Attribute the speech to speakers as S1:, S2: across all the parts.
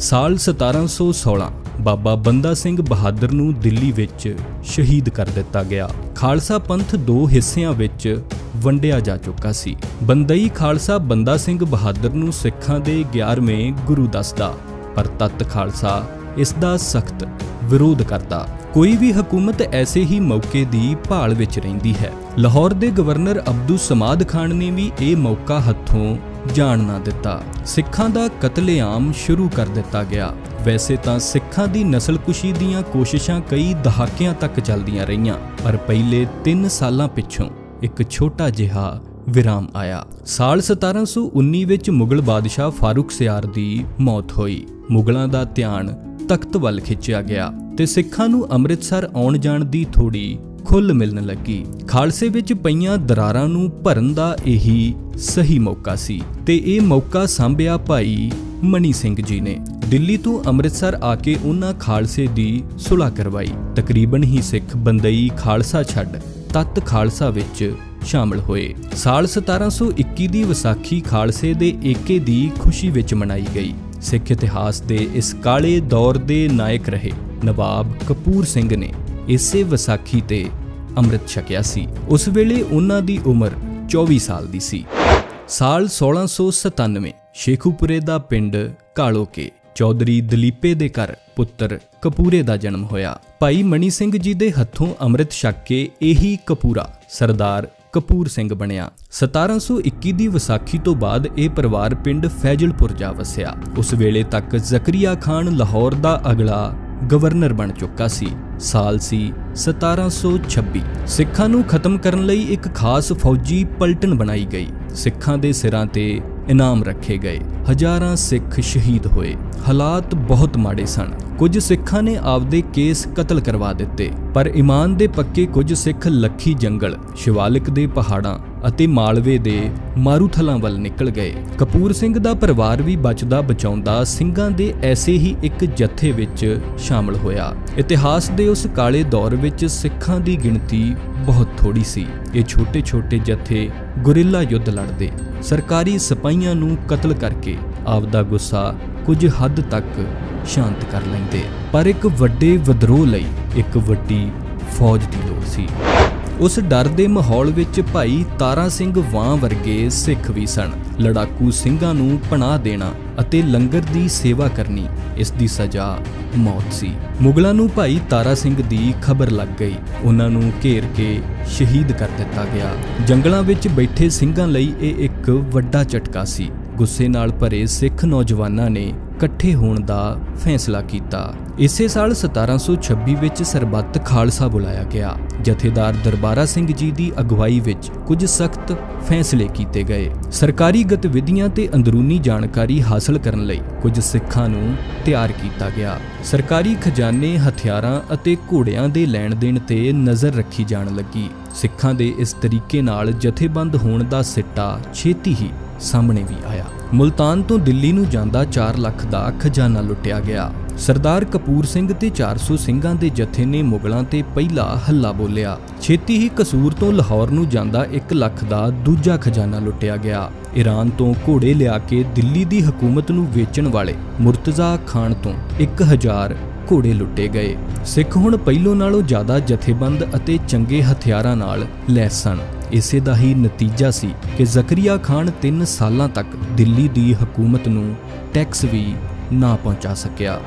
S1: ਸਾਲ 1716 ਬਾਬਾ ਬੰਦਾ ਸਿੰਘ ਬਹਾਦਰ ਨੂੰ ਦਿੱਲੀ ਵਿੱਚ ਸ਼ਹੀਦ ਕਰ ਦਿੱਤਾ ਗਿਆ। ਖਾਲਸਾ ਪੰਥ ਦੋ ਹਿੱਸਿਆਂ ਵਿੱਚ ਵੰਡਿਆ ਜਾ ਚੁੱਕਾ ਸੀ। ਬੰਦਈ ਖਾਲਸਾ ਬੰਦਾ ਸਿੰਘ ਬਹਾਦਰ ਨੂੰ ਸਿੱਖਾਂ ਦੇ 11ਵੇਂ ਗੁਰੂ ਦੱਸਦਾ, ਪਰ ਤਤ ਖਾਲਸਾ ਇਸ ਦਾ ਸਖਤ ਵਿਰੋਧ ਕਰਦਾ। ਕੋਈ ਵੀ ਹਕੂਮਤ ਐਸੇ ਹੀ ਮੌਕੇ ਦੀ ਭਾਲ ਵਿੱਚ ਰਹਿੰਦੀ ਹੈ। ਲਾਹੌਰ ਦੇ ਗਵਰਨਰ ਅਬਦੁ ਸਮਾਦ ਖਾਨ ਨੇ ਵੀ ਇਹ ਮੌਕਾ ਹੱਥੋਂ ਜਾਣ ਨਾ ਦਿੱਤਾ। ਸਿੱਖਾਂ ਦਾ ਕਤਲੇਆਮ ਸ਼ੁਰੂ ਕਰ ਦਿੱਤਾ ਗਿਆ। ਵੈਸੇ ਤਾਂ ਸਿੱਖਾਂ ਦੀ ਨਸਲਕੁਸ਼ੀ ਦੀਆਂ ਕੋਸ਼ਿਸ਼ਾਂ ਕਈ ਦਹਾਕਿਆਂ ਤੱਕ ਚੱਲਦੀਆਂ ਰਹੀਆਂ, ਪਰ ਪਹਿਲੇ 3 ਸਾਲਾਂ ਪਿੱਛੋਂ ਇੱਕ ਛੋਟਾ ਜਿਹਾ ਵਿਰਾਮ ਆਇਆ। ਸਾਲ 1719 ਵਿੱਚ ਮੁਗਲ ਬਾਦਸ਼ਾਹ ਫਾਰੂਕ ਸਿਆਰ ਦੀ ਮੌਤ ਹੋਈ। ਮੁਗਲਾਂ ਦਾ ਧਿਆਨ ਤਖਤ ਵੱਲ ਖਿੱਚਿਆ ਗਿਆ ਤੇ ਸਿੱਖਾਂ ਨੂੰ ਅੰਮ੍ਰਿਤਸਰ ਆਉਣ ਜਾਣ ਦੀ ਥੋੜੀ ਖੁੱਲ ਮਿਲਣ ਲੱਗੀ। ਖਾਲਸੇ ਵਿੱਚ ਪਈਆਂ ਦਰਾਰਾਂ ਨੂੰ ਭਰਨ ਦਾ ਇਹੀ ਸਹੀ ਮੌਕਾ ਸੀ। ਤੇ ਇਹ ਮੌਕਾ ਸੰਭਿਆ ਭਾਈ ਮਨੀ ਸਿੰਘ ਜੀ ਨੇ। ਦਿੱਲੀ ਤੋਂ ਅੰਮ੍ਰਿਤਸਰ ਆ ਕੇ ਉਹਨਾਂ ਖਾਲਸੇ ਦੀ ਸੁਲ੍ਹਾ ਕਰਵਾਈ। ਤਕਰੀਬਨ ਹੀ ਸਿੱਖ ਬੰਦਈ ਖਾਲਸਾ ਛੱਡ ਤਤ ਖਾਲਸਾ ਵਿੱਚ ਸ਼ਾਮਲ ਹੋਏ। ਸਾਲ 1721 ਦੀ ਵਿਸਾਖੀ ਖਾਲਸੇ ਦੇ ਏਕੇ ਦੀ ਖੁਸ਼ੀ ਵਿੱਚ ਮਨਾਈ ਗਈ। ਸਿੱਖ ਇਤਿਹਾਸ ਦੇ ਇਸ ਕਾਲੇ ਦੌਰ ਦੇ ਨਾਇਕ ਰਹੇ ਨਵਾਬ ਕਪੂਰ ਸਿੰਘ ਨੇ। ਇਸੇ ਵਿਸਾਖੀ ਤੇ ਅੰਮ੍ਰਿਤ ਛਕਿਆ ਸੀ। ਉਸ ਵੇਲੇ ਉਹਨਾਂ ਦੀ ਉਮਰ 24 ਸਾਲ ਦੀ ਸੀ। ਸਾਲ 1697 ਸ਼ੇਖੂਪੁਰੇ ਦਾ ਪਿੰਡ ਕਾਲੋਕੇ, ਚੌਧਰੀ ਦਲੀਪੇ ਦੇ ਘਰ ਪੁੱਤਰ ਕਪੂਰੇ ਦਾ ਜਨਮ ਹੋਇਆ। ਭਾਈ ਮਣੀ ਸਿੰਘ ਜੀ ਦੇ ਹੱਥੋਂ ਅੰਮ੍ਰਿਤ ਛਕ ਕੇ ਇਹੀ ਕਪੂਰਾ ਸਰਦਾਰ ਕਪੂਰ ਸਿੰਘ ਬਣਿਆ। 1721 ਦੀ ਵਿਸਾਖੀ ਤੋਂ ਬਾਅਦ ਇਹ ਪਰਿਵਾਰ ਪਿੰਡ ਫੈਜ਼ਲਪੁਰ ਜਾ ਵਸਿਆ। ਉਸ ਵੇਲੇ ਤੱਕ ਜ਼ਕਰੀਆ ਖਾਨ ਲਾਹੌਰ ਦਾ ਅਗਲਾ ਗਵਰਨਰ ਬਣ ਚੁੱਕਾ ਸੀ। ਸਾਲ ਸੀ 1726 ਸਿੱਖਾਂ ਨੂੰ ਖਤਮ ਕਰਨ ਲਈ ਇੱਕ ਖਾਸ ਫੌਜੀ ਪਲਟਨ ਬਣਾਈ ਗਈ। ਸਿੱਖਾਂ ਦੇ ਸਿਰਾਂ ਤੇ ਇਨਾਮ ਰੱਖੇ ਗਏ। ਹਜ਼ਾਰਾਂ ਸਿੱਖ ਸ਼ਹੀਦ ਹੋਏ। ਹਾਲਾਤ ਬਹੁਤ ਮਾੜੇ ਸਨ। ਕੁਝ ਸਿੱਖਾਂ ਨੇ ਆਪਦੇ ਕੇਸ ਕਤਲ ਕਰਵਾ ਦਿੱਤੇ। ਪਰ ਇਮਾਨ ਦੇ ਪੱਕੇ ਕੁਝ ਸਿੱਖ ਲੱਖੀ ਜੰਗਲ, ਸ਼ਿਵਾਲਿਕ ਦੇ ਪਹਾੜਾਂ ਅਤੇ ਮਾਲਵੇ ਦੇ ਮਾਰੂਥਲਾਂ ਵੱਲ ਨਿਕਲ ਗਏ। ਕਪੂਰ ਸਿੰਘ ਦਾ ਪਰਿਵਾਰ ਵੀ ਬਚਦਾ ਬਚਾਉਂਦਾ ਸਿੰਘਾਂ ਦੇ ਐਸੇ ਹੀ ਇੱਕ ਜੱਥੇ ਵਿੱਚ ਸ਼ਾਮਲ ਹੋਇਆ। ਇਤਿਹਾਸ ਦੇ ਉਸ ਕਾਲੇ ਦੌਰ ਵਿੱਚ ਸਿੱਖਾਂ ਦੀ ਗਿਣਤੀ ਬਹੁਤ ਥੋੜੀ ਸੀ। ਇਹ ਛੋਟੇ-ਛੋਟੇ ਜੱਥੇ ਗੁਰਿੱਲਾ ਯੁੱਧ ਲੜਦੇ। ਸਰਕਾਰੀ ਸਿਪਾਹੀਆਂ ਨੂੰ ਕਤਲ ਕਰਕੇ ਆਪਦਾ ਗੁੱਸਾ ਕੁਝ ਹੱਦ ਤੱਕ ਸ਼ਾਂਤ ਕਰ ਲੈਂਦੇ। ਪਰ ਇੱਕ ਵੱਡੇ ਵਿਦਰੋਹ ਲਈ ਇੱਕ ਵੱਡੀ ਫੌਜ ਦੀ ਲੋੜ ਸੀ। ਉਸ ਡਰ ਦੇ ਮਾਹੌਲ ਵਿੱਚ ਭਾਈ ਤਾਰਾ ਸਿੰਘ ਵਾਂ ਵਰਗੇ ਸਿੱਖ ਵੀ ਸਨ। ਲੜਾਕੂ ਸਿੰਘਾਂ ਨੂੰ ਪਨਾਹ ਦੇਣਾ ਅਤੇ ਲੰਗਰ ਦੀ ਸੇਵਾ ਕਰਨੀ, ਇਸ ਦੀ ਸਜ਼ਾ ਮੌਤ ਸੀ। ਮੁਗਲਾਂ ਨੂੰ ਭਾਈ ਤਾਰਾ ਸਿੰਘ ਦੀ ਖਬਰ ਲੱਗ ਗਈ। ਉਹਨਾਂ ਨੂੰ ਘੇਰ ਕੇ ਸ਼ਹੀਦ ਕਰ ਦਿੱਤਾ ਗਿਆ। ਜੰਗਲਾਂ ਵਿੱਚ ਬੈਠੇ ਸਿੰਘਾਂ ਲਈ ਇਹ ਇੱਕ ਵੱਡਾ ਝਟਕਾ ਸੀ। ਗੁੱਸੇ ਨਾਲ ਭਰੇ ਸਿੱਖ ਨੌਜਵਾਨਾਂ ਨੇ ਇਕੱਠੇ ਹੋਣ ਦਾ ਫੈਸਲਾ ਕੀਤਾ। ਇਸੇ ਸਾਲ 1726 ਵਿੱਚ ਸਰਬੱਤ ਖਾਲਸਾ ਬੁਲਾਇਆ ਗਿਆ, ਜਥੇਦਾਰ ਦਰਬਾਰਾ ਸਿੰਘ ਜੀ ਦੀ ਅਗਵਾਈ ਵਿੱਚ ਕੁਝ ਸਖਤ ਫੈਸਲੇ ਕੀਤੇ ਗਏ। ਸਰਕਾਰੀ ਗਤੀਵਿਧੀਆਂ ਤੇ ਅੰਦਰੂਨੀ ਜਾਣਕਾਰੀ ਹਾਸਲ ਕਰਨ ਲਈ ਕੁਝ ਸਿੱਖਾਂ ਨੂੰ ਤਿਆਰ ਕੀਤਾ ਗਿਆ। ਸਰਕਾਰੀ ਖਜ਼ਾਨੇ, ਹਥਿਆਰਾਂ ਅਤੇ ਘੋੜਿਆਂ ਦੇ ਲੈਣ ਦੇਣ ਤੇ ਨਜ਼ਰ ਰੱਖੀ ਜਾਣ ਲੱਗੀ। ਸਿੱਖਾਂ ਦੇ ਇਸ ਤਰੀਕੇ ਨਾਲ ਜਥੇਬੰਦ ਹੋਣ ਦਾ ਸਿੱਟਾ ਛੇਤੀ ਹੀ ਸਾਹਮਣੇ ਵੀ ਆਇਆ। ਮੁਲਤਾਨ ਤੋਂ ਦਿੱਲੀ ਨੂੰ ਜਾਂਦਾ 4 ਲੱਖ ਦਾ ਖਜ਼ਾਨਾ ਲੁੱਟਿਆ ਗਿਆ। ਸਰਦਾਰ ਕਪੂਰ ਸਿੰਘ ਤੇ 400 ਸਿੰਘਾਂ ਦੇ ਜਥੇ ਨੇ ਮੁਗਲਾਂ ਤੇ ਪਹਿਲਾ ਹੱਲਾ ਬੋਲਿਆ। ਛੇਤੀ ਹੀ ਕਸੂਰ ਤੋਂ ਲਾਹੌਰ ਨੂੰ ਜਾਂਦਾ 1 ਲੱਖ ਦਾ ਦੂਜਾ ਖਜ਼ਾਨਾ ਲੁੱਟਿਆ ਗਿਆ। ਈਰਾਨ ਤੋਂ ਘੋੜੇ ਲਿਆ ਕੇ ਦਿੱਲੀ ਦੀ ਹਕੂਮਤ ਨੂੰ ਵੇਚਣ ਵਾਲੇ ਮੁਰਤਜ਼ਾ ਖਾਨ ਤੋਂ 1000 ਘੋੜੇ ਲੁੱਟੇ ਗਏ। ਸਿੱਖ ਹੁਣ ਪਹਿਲੋਂ ਨਾਲੋਂ ਜ਼ਿਆਦਾ ਜਥੇਬੰਦ ਅਤੇ ਚੰਗੇ ਹਥਿਆਰਾਂ ਨਾਲ ਲੈਸ ਸਨ। ਇਸੇ ਦਾ ਹੀ ਨਤੀਜਾ ਸੀ ਕਿ ਜ਼ਕਰੀਆ ਖਾਨ 3 ਸਾਲਾਂ ਤੱਕ ਦਿੱਲੀ ਦੀ ਹਕੂਮਤ ਨੂੰ ਟੈਕਸ ਵੀ ਨਾ ਪਹੁੰਚਾ ਸਕਿਆ।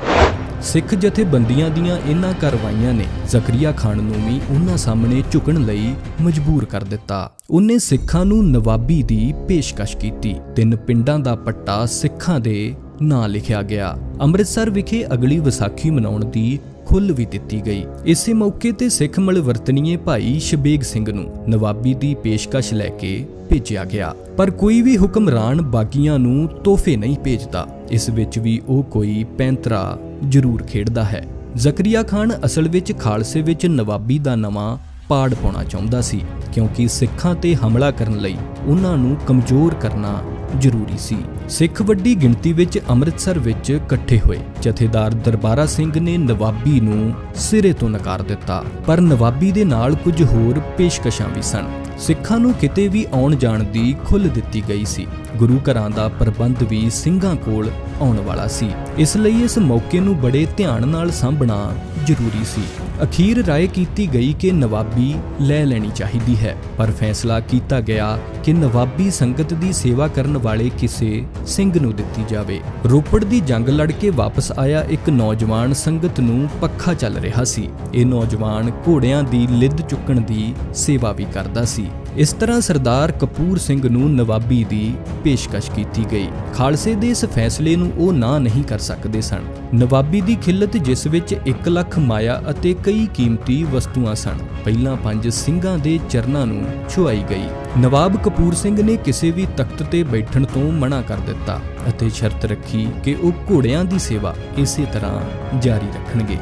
S1: ਸਿੱਖ ਜਥੇਬੰਦੀਆਂ ਦੀਆਂ ਇਹਨਾਂ ਕਾਰਵਾਈਆਂ ਨੇ ਜ਼ਕਰੀਆ ਖਾਨ ਨੂੰ ਵੀ ਉਹਨਾਂ ਸਾਹਮਣੇ ਝੁਕਣ ਲਈ ਮਜਬੂਰ ਕਰ ਦਿੱਤਾ। ਉਹਨੇ ਸਿੱਖਾਂ ਨੂੰ ਨਵਾਬੀ ਦੀ ਪੇਸ਼ਕਸ਼ ਕੀਤੀ। ਤਿੰਨ ਪਿੰਡਾਂ ਦਾ ਪੱਟਾ ਸਿੱਖਾਂ ਦੇ ਨਾਂ ਲਿਖਿਆ ਗਿਆ। ਅੰਮ੍ਰਿਤਸਰ ਵਿਖੇ ਅਗਲੀ ਵਿਸਾਖੀ ਮਨਾਉਣ ਦੀ ਖੁੱਲ ਵੀ ਦਿੱਤੀ ਗਈ। ਇਸੇ ਮੌਕੇ ਤੇ ਸਿੱਖ ਮਲਵਰਤਨੀਏ ਭਾਈ ਸ਼ਬੇਗ ਸਿੰਘ ਨੂੰ ਨਵਾਬੀ ਦੀ ਪੇਸ਼ਕਸ਼ ਲੈ ਕੇ ਭੇਜਿਆ ਗਿਆ। ਪਰ ਕੋਈ ਵੀ ਹੁਕਮਰਾਨ ਬਾਗੀਆਂ ਨੂੰ ਤੋਹਫੇ ਨਹੀਂ ਭੇਜਦਾ। ਇਸ ਵਿੱਚ ਵੀ ਉਹ ਕੋਈ ਪੈਂਤਰਾ ਜ਼ਰੂਰ ਖੇਡਦਾ ਹੈ। ਜ਼ਕਰੀਆ ਖਾਨ ਅਸਲ ਵਿੱਚ ਖਾਲਸੇ ਵਿੱਚ ਨਵਾਬੀ ਦਾ ਨਵਾਂ ਪਾੜ ਪਾਉਣਾ ਚਾਹੁੰਦਾ ਸੀ, ਕਿਉਂਕਿ ਸਿੱਖਾਂ ਤੇ ਹਮਲਾ ਕਰਨ ਲਈ ਉਹਨਾਂ ਨੂੰ ਕਮਜ਼ੋਰ ਕਰਨਾ ਜ਼ਰੂਰੀ ਸੀ। ਸਿੱਖ ਵੱਡੀ ਗਿਣਤੀ ਵਿੱਚ ਅੰਮ੍ਰਿਤਸਰ ਵਿੱਚ ਇਕੱਠੇ ਹੋਏ। ਜਥੇਦਾਰ ਦਰਬਾਰਾ ਸਿੰਘ ਨੇ ਨਵਾਬੀ ਨੂੰ ਸਿਰੇ ਤੋਂ ਨਕਾਰ ਦਿੱਤਾ। ਪਰ ਨਵਾਬੀ ਦੇ ਨਾਲ ਕੁਝ ਹੋਰ ਪੇਸ਼ਕਸ਼ਾਂ ਵੀ ਸਨ। ਸਿੱਖਾਂ ਨੂੰ ਕਿਤੇ ਵੀ ਆਉਣ ਜਾਣ ਦੀ ਖੁੱਲ੍ਹ ਦਿੱਤੀ ਗਈ ਸੀ। ਗੁਰੂ ਘਰਾਂ ਦਾ ਪ੍ਰਬੰਧ ਵੀ ਸਿੰਘਾਂ ਕੋਲ ਆਉਣ ਵਾਲਾ ਸੀ। ਇਸ ਲਈ ਇਸ ਮੌਕੇ ਨੂੰ ਬੜੇ ਧਿਆਨ ਨਾਲ ਸਾਂਭਣਾ ਜ਼ਰੂਰੀ ਸੀ। ਅਖੀਰ ਰਾਏ ਕੀਤੀ ਗਈ ਕਿ ਨਵਾਬੀ ਲੈ ਲੈਣੀ ਚਾਹੀਦੀ ਹੈ, ਪਰ ਫੈਸਲਾ ਕੀਤਾ ਗਿਆ ਕਿ ਨਵਾਬੀ ਸੰਗਤ ਦੀ ਸੇਵਾ ਕਰਨ ਵਾਲੇ ਕਿਸੇ ਸਿੰਘ ਨੂੰ ਦਿੱਤੀ ਜਾਵੇ। ਰੋਪੜ ਦੀ ਜੰਗ ਲੜ ਕੇ ਵਾਪਸ ਆਇਆ ਇੱਕ ਨੌਜਵਾਨ ਸੰਗਤ ਨੂੰ ਪੱਖਾ ਚੱਲ ਰਿਹਾ ਸੀ। ਇਹ ਨੌਜਵਾਨ ਘੋੜਿਆਂ ਦੀ ਲਿੱਦ ਚੁੱਕਣ ਦੀ ਸੇਵਾ ਵੀ ਕਰਦਾ ਸੀ। ਇਸ ਤਰ੍ਹਾਂ ਸਰਦਾਰ ਕਪੂਰ ਸਿੰਘ ਨੂੰ ਨਵਾਬੀ ਦੀ ਪੇਸ਼ਕਸ਼ ਕੀਤੀ ਗਈ। ਖਾਲਸੇ ਦੇ ਇਸ ਫੈਸਲੇ ਨੂੰ ਉਹ ਨਾ ਨਹੀਂ ਕਰ ਸਕਦੇ ਸਨ। ਨਵਾਬੀ ਦੀ ਖਿੱਲਤ ਜਿਸ ਵਿੱਚ 1 ਲੱਖ ਮਾਇਆ ਅਤੇ ਕਈ ਕੀਮਤੀ ਵਸਤੂਆਂ ਸਨ, ਪਹਿਲਾਂ ਪੰਜ ਸਿੰਘਾਂ ਦੇ ਚਰਨਾਂ ਨੂੰ ਛੁਆਈ ਗਈ। ਨਵਾਬ ਕਪੂਰ ਸਿੰਘ ਨੇ ਕਿਸੇ ਵੀ ਤਖਤ ਤੇ ਬੈਠਣ ਤੋਂ ਮਨਾ ਕਰ ਦਿੱਤਾ ਅਤੇ ਸ਼ਰਤ ਰੱਖੀ ਕਿ ਉਹ ਘੋੜਿਆਂ ਦੀ ਸੇਵਾ ਇਸੇ ਤਰ੍ਹਾਂ ਜਾਰੀ ਰੱਖਣਗੇ।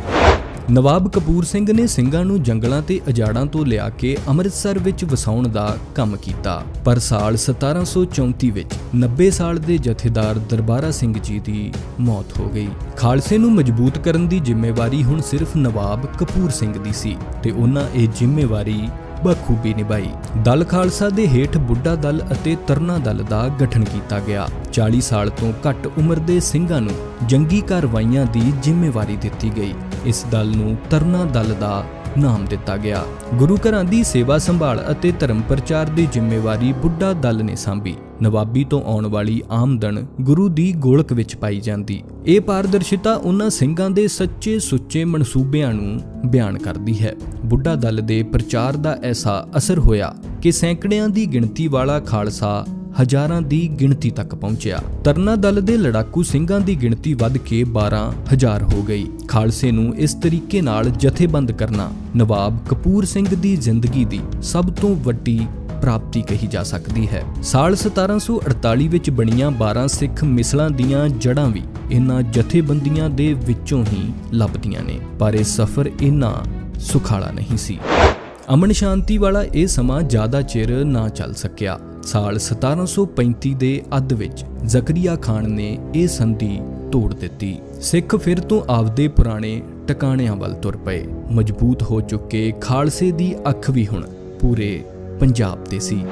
S1: ਨਵਾਬ ਕਪੂਰ ਸਿੰਘ ਨੇ ਸਿੰਘਾਂ ਨੂੰ ਜੰਗਲਾਂ ਤੇ ਅਜਾੜਾਂ ਤੋਂ ਲਿਆ ਕੇ ਅੰਮ੍ਰਿਤਸਰ ਵਿੱਚ ਵਸਾਉਣ ਦਾ ਕੰਮ ਕੀਤਾ। ਪਰ ਸਾਲ 1734 ਵਿੱਚ 90 ਸਾਲ ਦੇ ਜਥੇਦਾਰ ਦਰਬਾਰਾ ਸਿੰਘ ਜੀ ਦੀ ਮੌਤ ਹੋ ਗਈ। ਖਾਲਸੇ ਨੂੰ ਮਜ਼ਬੂਤ ਕਰਨ ਦੀ ਜ਼ਿੰਮੇਵਾਰੀ ਹੁਣ ਸਿਰਫ ਨਵਾਬ ਕਪੂਰ ਸਿੰਘ ਦੀ ਸੀ ਤੇ ਉਹਨਾਂ ਇਹ ਜ਼ਿੰਮੇਵਾਰੀ ਬਖੂਬੀ ਨਿਭਾਈ। ਦਲ ਖਾਲਸਾ ਦੇ ਹੇਠ ਬੁੱਢਾ ਦਲ ਅਤੇ ਤਰਨਾ ਦਲ ਦਾ ਗਠਨ ਕੀਤਾ ਗਿਆ। 40 ਸਾਲ ਤੋਂ ਘੱਟ ਉਮਰ ਦੇ ਸਿੰਘਾਂ ਨੂੰ ਜੰਗੀ ਕਾਰਵਾਈਆਂ ਦੀ ਜ਼ਿੰਮੇਵਾਰੀ ਦਿੱਤੀ ਗਈ। ਇਸ ਦਲ ਨੂੰ ਤਰਨਾ ਦਲ ਦਾ ਨਾਮ ਦਿੱਤਾ ਗਿਆ। ਗੁਰੂ ਘਰਾਂ ਦੀ ਸੇਵਾ ਸੰਭਾਲ ਅਤੇ ਧਰਮ ਪ੍ਰਚਾਰ ਦੀ ਜ਼ਿੰਮੇਵਾਰੀ ਬੁੱਢਾ ਦਲ ਨੇ ਸੰਭੀ। ਨਵਾਬੀ ਤੋਂ ਆਉਣ ਵਾਲੀ ਆਮਦਨ ਗੁਰੂ ਦੀ ਗੋਲਕ ਵਿੱਚ ਪਾਈ ਜਾਂਦੀ। ਇਹ ਪਾਰਦਰਸ਼ਿਤਾ ਉਹਨਾਂ ਸਿੰਘਾਂ ਦੇ ਸੱਚੇ ਸੁੱਚੇ ਮਨਸੂਬਿਆਂ ਨੂੰ ਬਿਆਨ ਕਰਦੀ ਹੈ। ਬੁੱਢਾ ਦਲ ਦੇ ਪ੍ਰਚਾਰ ਦਾ ਐਸਾ ਅਸਰ ਹੋਇਆ ਕਿ ਸੈਂਕੜਿਆਂ ਦੀ ਗਿਣਤੀ ਵਾਲਾ ਖਾਲਸਾ ਹਜ਼ਾਰਾਂ ਦੀ ਗਿਣਤੀ ਤੱਕ ਪਹੁੰਚਿਆ। ਤਰਨਾ ਦਲ ਦੇ ਲੜਾਕੂ ਸਿੰਘਾਂ ਦੀ ਗਿਣਤੀ ਵੱਧ ਕੇ 12000 ਹੋ ਗਈ। ਖਾਲਸੇ ਨੂੰ ਇਸ ਤਰੀਕੇ ਨਾਲ ਜਥੇਬੰਦ ਕਰਨਾ ਨਵਾਬ ਕਪੂਰ ਸਿੰਘ ਦੀ ਜ਼ਿੰਦਗੀ ਦੀ ਸਭ ਤੋਂ ਵੱਡੀ ਪ੍ਰਾਪਤੀ ਕਹੀ ਜਾ ਸਕਦੀ ਹੈ। ਸਾਲ 1748 ਵਿੱਚ ਬਣੀਆਂ 12 ਸਿੱਖ ਮਿਸਲਾਂ ਦੀਆਂ ਜੜ੍ਹਾਂ ਵੀ ਇਹਨਾਂ ਜਥੇਬੰਦੀਆਂ ਦੇ ਵਿੱਚੋਂ ਹੀ ਲੱਭਦੀਆਂ ਨੇ, ਪਰ ਇਹ ਸਫ਼ਰ ਇੰਨਾ ਸੁਖਾਲਾ ਨਹੀਂ ਸੀ। ਅਮਨ ਸ਼ਾਂਤੀ ਵਾਲਾ ਇਹ ਸਮਾਂ ਜ਼ਿਆਦਾ ਚਿਰ ਨਾ ਚੱਲ ਸਕਿਆ। ਸਾਲ 1735 ਦੇ ਅੱਧ ਵਿੱਚ ਜ਼ਕਰੀਆ ਖਾਨ ਨੇ ਇਹ ਸੰਧੀ ਤੋੜ ਦਿੱਤੀ। ਸਿੱਖ ਫਿਰ ਤੋਂ ਆਪਦੇ ਪੁਰਾਣੇ ਟਿਕਾਣਿਆਂ ਵੱਲ ਤੁਰ ਪਏ। ਮਜ਼ਬੂਤ ਹੋ ਚੁੱਕੇ ਖਾਲਸੇ ਦੀ ਅੱਖ ਵੀ ਹੁਣ ਪੂਰੇ ਪੰਜਾਬ ਤੇ ਸੀ।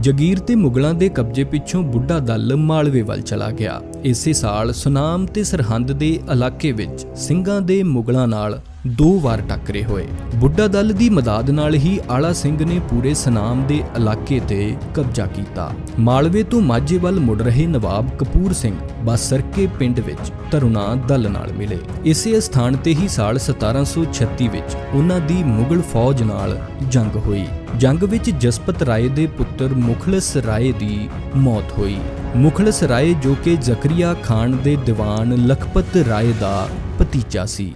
S1: ਜਗੀਰ ਤੇ ਮੁਗਲਾਂ ਦੇ ਕਬਜ਼ੇ ਪਿੱਛੋਂ ਬੁੱਢਾ ਦਲ ਮਾਲਵੇ ਵੱਲ ਚਲਾ ਗਿਆ। ਇਸੇ ਸਾਲ ਸੁਨਾਮ ਤੇ ਸਰਹੰਦ ਦੇ ਇਲਾਕੇ ਵਿੱਚ ਸਿੰਘਾਂ ਦੇ ਮੁਗਲਾਂ ਨਾਲ ਦੋ ਵਾਰ ਟੱਕਰੇ ਹੋਏ। ਬੁੱਢਾ ਦਲ ਦੀ ਮਦਦ ਨਾਲ ਹੀ ਆਲਾ ਸਿੰਘ ਨੇ ਪੂਰੇ ਸਨਾਮ ਦੇ ਇਲਾਕੇ ਤੇ ਕਬਜ਼ਾ ਕੀਤਾ। ਮਾਲਵੇ ਤੋਂ ਮਾਝੇ ਵੱਲ ਮੁੜ ਰਹੇ ਨਵਾਬ ਕਪੂਰ ਸਿੰਘ ਬਾਸਰਕੇ ਪਿੰਡ ਵਿੱਚ ਤਰੁਣਾ ਦਲ ਨਾਲ ਮਿਲੇ। ਇਸੇ ਸਥਾਨ ਤੇ ਹੀ ਸਾਲ 1736 ਵਿੱਚ ਉਹਨਾਂ ਦੀ ਮੁਗਲ ਫੌਜ ਨਾਲ ਜੰਗ ਹੋਈ। ਜੰਗ ਵਿੱਚ ਜਸਪਤ ਰਾਏ ਦੇ ਪੁੱਤਰ ਮੁਖਲਸ ਰਾਏ ਦੀ ਮੌਤ ਹੋਈ। ਮੁਖਲਸ ਰਾਏ ਜੋ ਕਿ ਜ਼ਕਰੀਆ ਖਾਨ ਦੇ ਦੀਵਾਨ ਲਖਪਤ ਰਾਏ ਦਾ ਭਤੀਜਾ ਸੀ।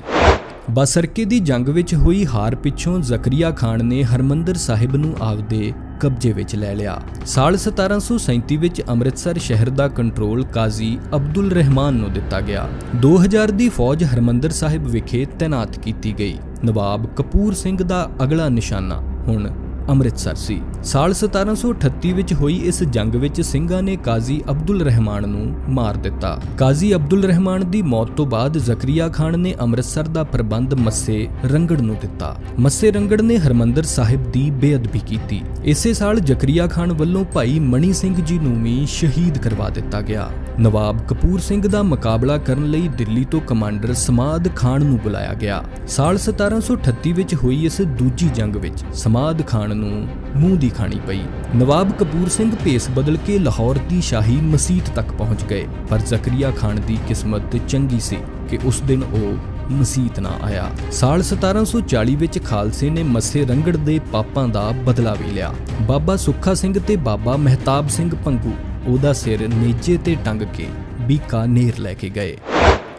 S1: ਬਾਸਰਕੇ ਦੀ ਜੰਗ ਵਿੱਚ ਹੋਈ ਹਾਰ ਪਿੱਛੋਂ ਜ਼ਕਰੀਆ ਖਾਨ ਨੇ ਹਰਮੰਦਰ ਸਾਹਿਬ ਨੂੰ ਆਪਦੇ ਕਬਜ਼ੇ ਵਿੱਚ ਲੈ ਲਿਆ। ਸਾਲ 1737 ਵਿੱਚ ਅੰਮ੍ਰਿਤਸਰ ਸ਼ਹਿਰ ਦਾ ਕੰਟਰੋਲ ਕਾਜ਼ੀ ਅਬਦੁਲ ਰਹਿਮਾਨ ਨੂੰ ਦਿੱਤਾ ਗਿਆ। 2000 ਦੀ ਫੌਜ ਹਰਮੰਦਰ ਸਾਹਿਬ ਵਿਖੇ ਤਾਇਨਾਤ ਕੀਤੀ ਗਈ। ਨਵਾਬ ਕਪੂਰ ਸਿੰਘ ਦਾ ਅਗਲਾ ਨਿਸ਼ਾਨਾ ਹੁਣ ਅੰਮ੍ਰਿਤਸਰ ਸੀ। ਸਾਲ 1738 ਵਿੱਚ ਹੋਈ ਇਸ ਜੰਗ ਵਿੱਚ ਸਿੰਘਾਂ ਨੇ ਕਾਜ਼ੀ ਅਬਦੁਲ ਰਹਿਮਾਨ ਨੂੰ ਮਾਰ ਦਿੱਤਾ। ਕਾਜ਼ੀ ਅਬਦੁਲ ਰਹਿਮਾਨ ਦੀ ਮੌਤ ਤੋਂ ਬਾਅਦ ਜ਼ਕਰੀਆ ਖਾਨ ਨੇ ਅੰਮ੍ਰਿਤਸਰ ਦਾ ਪ੍ਰਬੰਧ ਮੱਸੇ ਰੰਗੜ ਨੂੰ ਦਿੱਤਾ। ਮੱਸੇ ਰੰਗੜ ਨੇ ਹਰਮੰਦਰ ਸਾਹਿਬ ਦੀ ਬੇਅਦਬੀ ਕੀਤੀ। ਇਸੇ ਸਾਲ ਜ਼ਕਰੀਆ ਖਾਨ ਵੱਲੋਂ ਭਾਈ ਮਣੀ ਸਿੰਘ ਜੀ ਨੂੰ ਵੀ ਸ਼ਹੀਦ ਕਰਵਾ ਦਿੱਤਾ ਗਿਆ। ਨਵਾਬ ਕਪੂਰ ਸਿੰਘ ਦਾ ਮੁਕਾਬਲਾ ਕਰਨ ਲਈ ਦਿੱਲੀ ਤੋਂ ਕਮਾਂਡਰ ਸਮਾਦ ਖਾਨ ਨੂੰ ਬੁਲਾਇਆ ਗਿਆ। ਸਾਲ 1738 ਵਿੱਚ ਹੋਈ ਇਸ ਦੂਜੀ ਜੰਗ ਵਿੱਚ ਸਮਾਦ ਖਾਨ ਨੂੰ ਮੂੰਹ ਦੀ ਖਾਣੀ ਪਈ। ਨਵਾਬ ਕਪੂਰ ਸਿੰਘ ਭੇਸ ਬਦਲ ਕੇ ਲਾਹੌਰ ਦੀ ਸ਼ਾਹੀ ਮਸੀਤ ਤੱਕ ਪਹੁੰਚ ਗਏ। ਪਰ ਜ਼ਕਰੀਆ ਖਾਨ ਦੀ ਕਿਸਮਤ ਚੰਗੀ ਸੀ ਕਿ ਉਸ ਦਿਨ ਉਹ ਮਸੀਤ ਨਾ ਆਇਆ। ਸਾਲ 1740 ਵਿੱਚ ਖਾਲਸੇ ਨੇ ਮੱਸੇ ਰੰਗੜ ਦੇ ਪਾਪਾਂ ਦਾ ਬਦਲਾ ਵੀ ਲਿਆ। ਬਾਬਾ ਸੁੱਖਾ ਸਿੰਘ ਤੇ ਬਾਬਾ ਮਹਿਤਾਬ ਸਿੰਘ ਪੰਗੂ ਉਹਦਾ ਸਿਰ ਨੇਜੇ ਤੇ ਟੰਗ ਕੇ ਬੀਕਾਨੇਰ ਲੈ ਕੇ ਗਏ।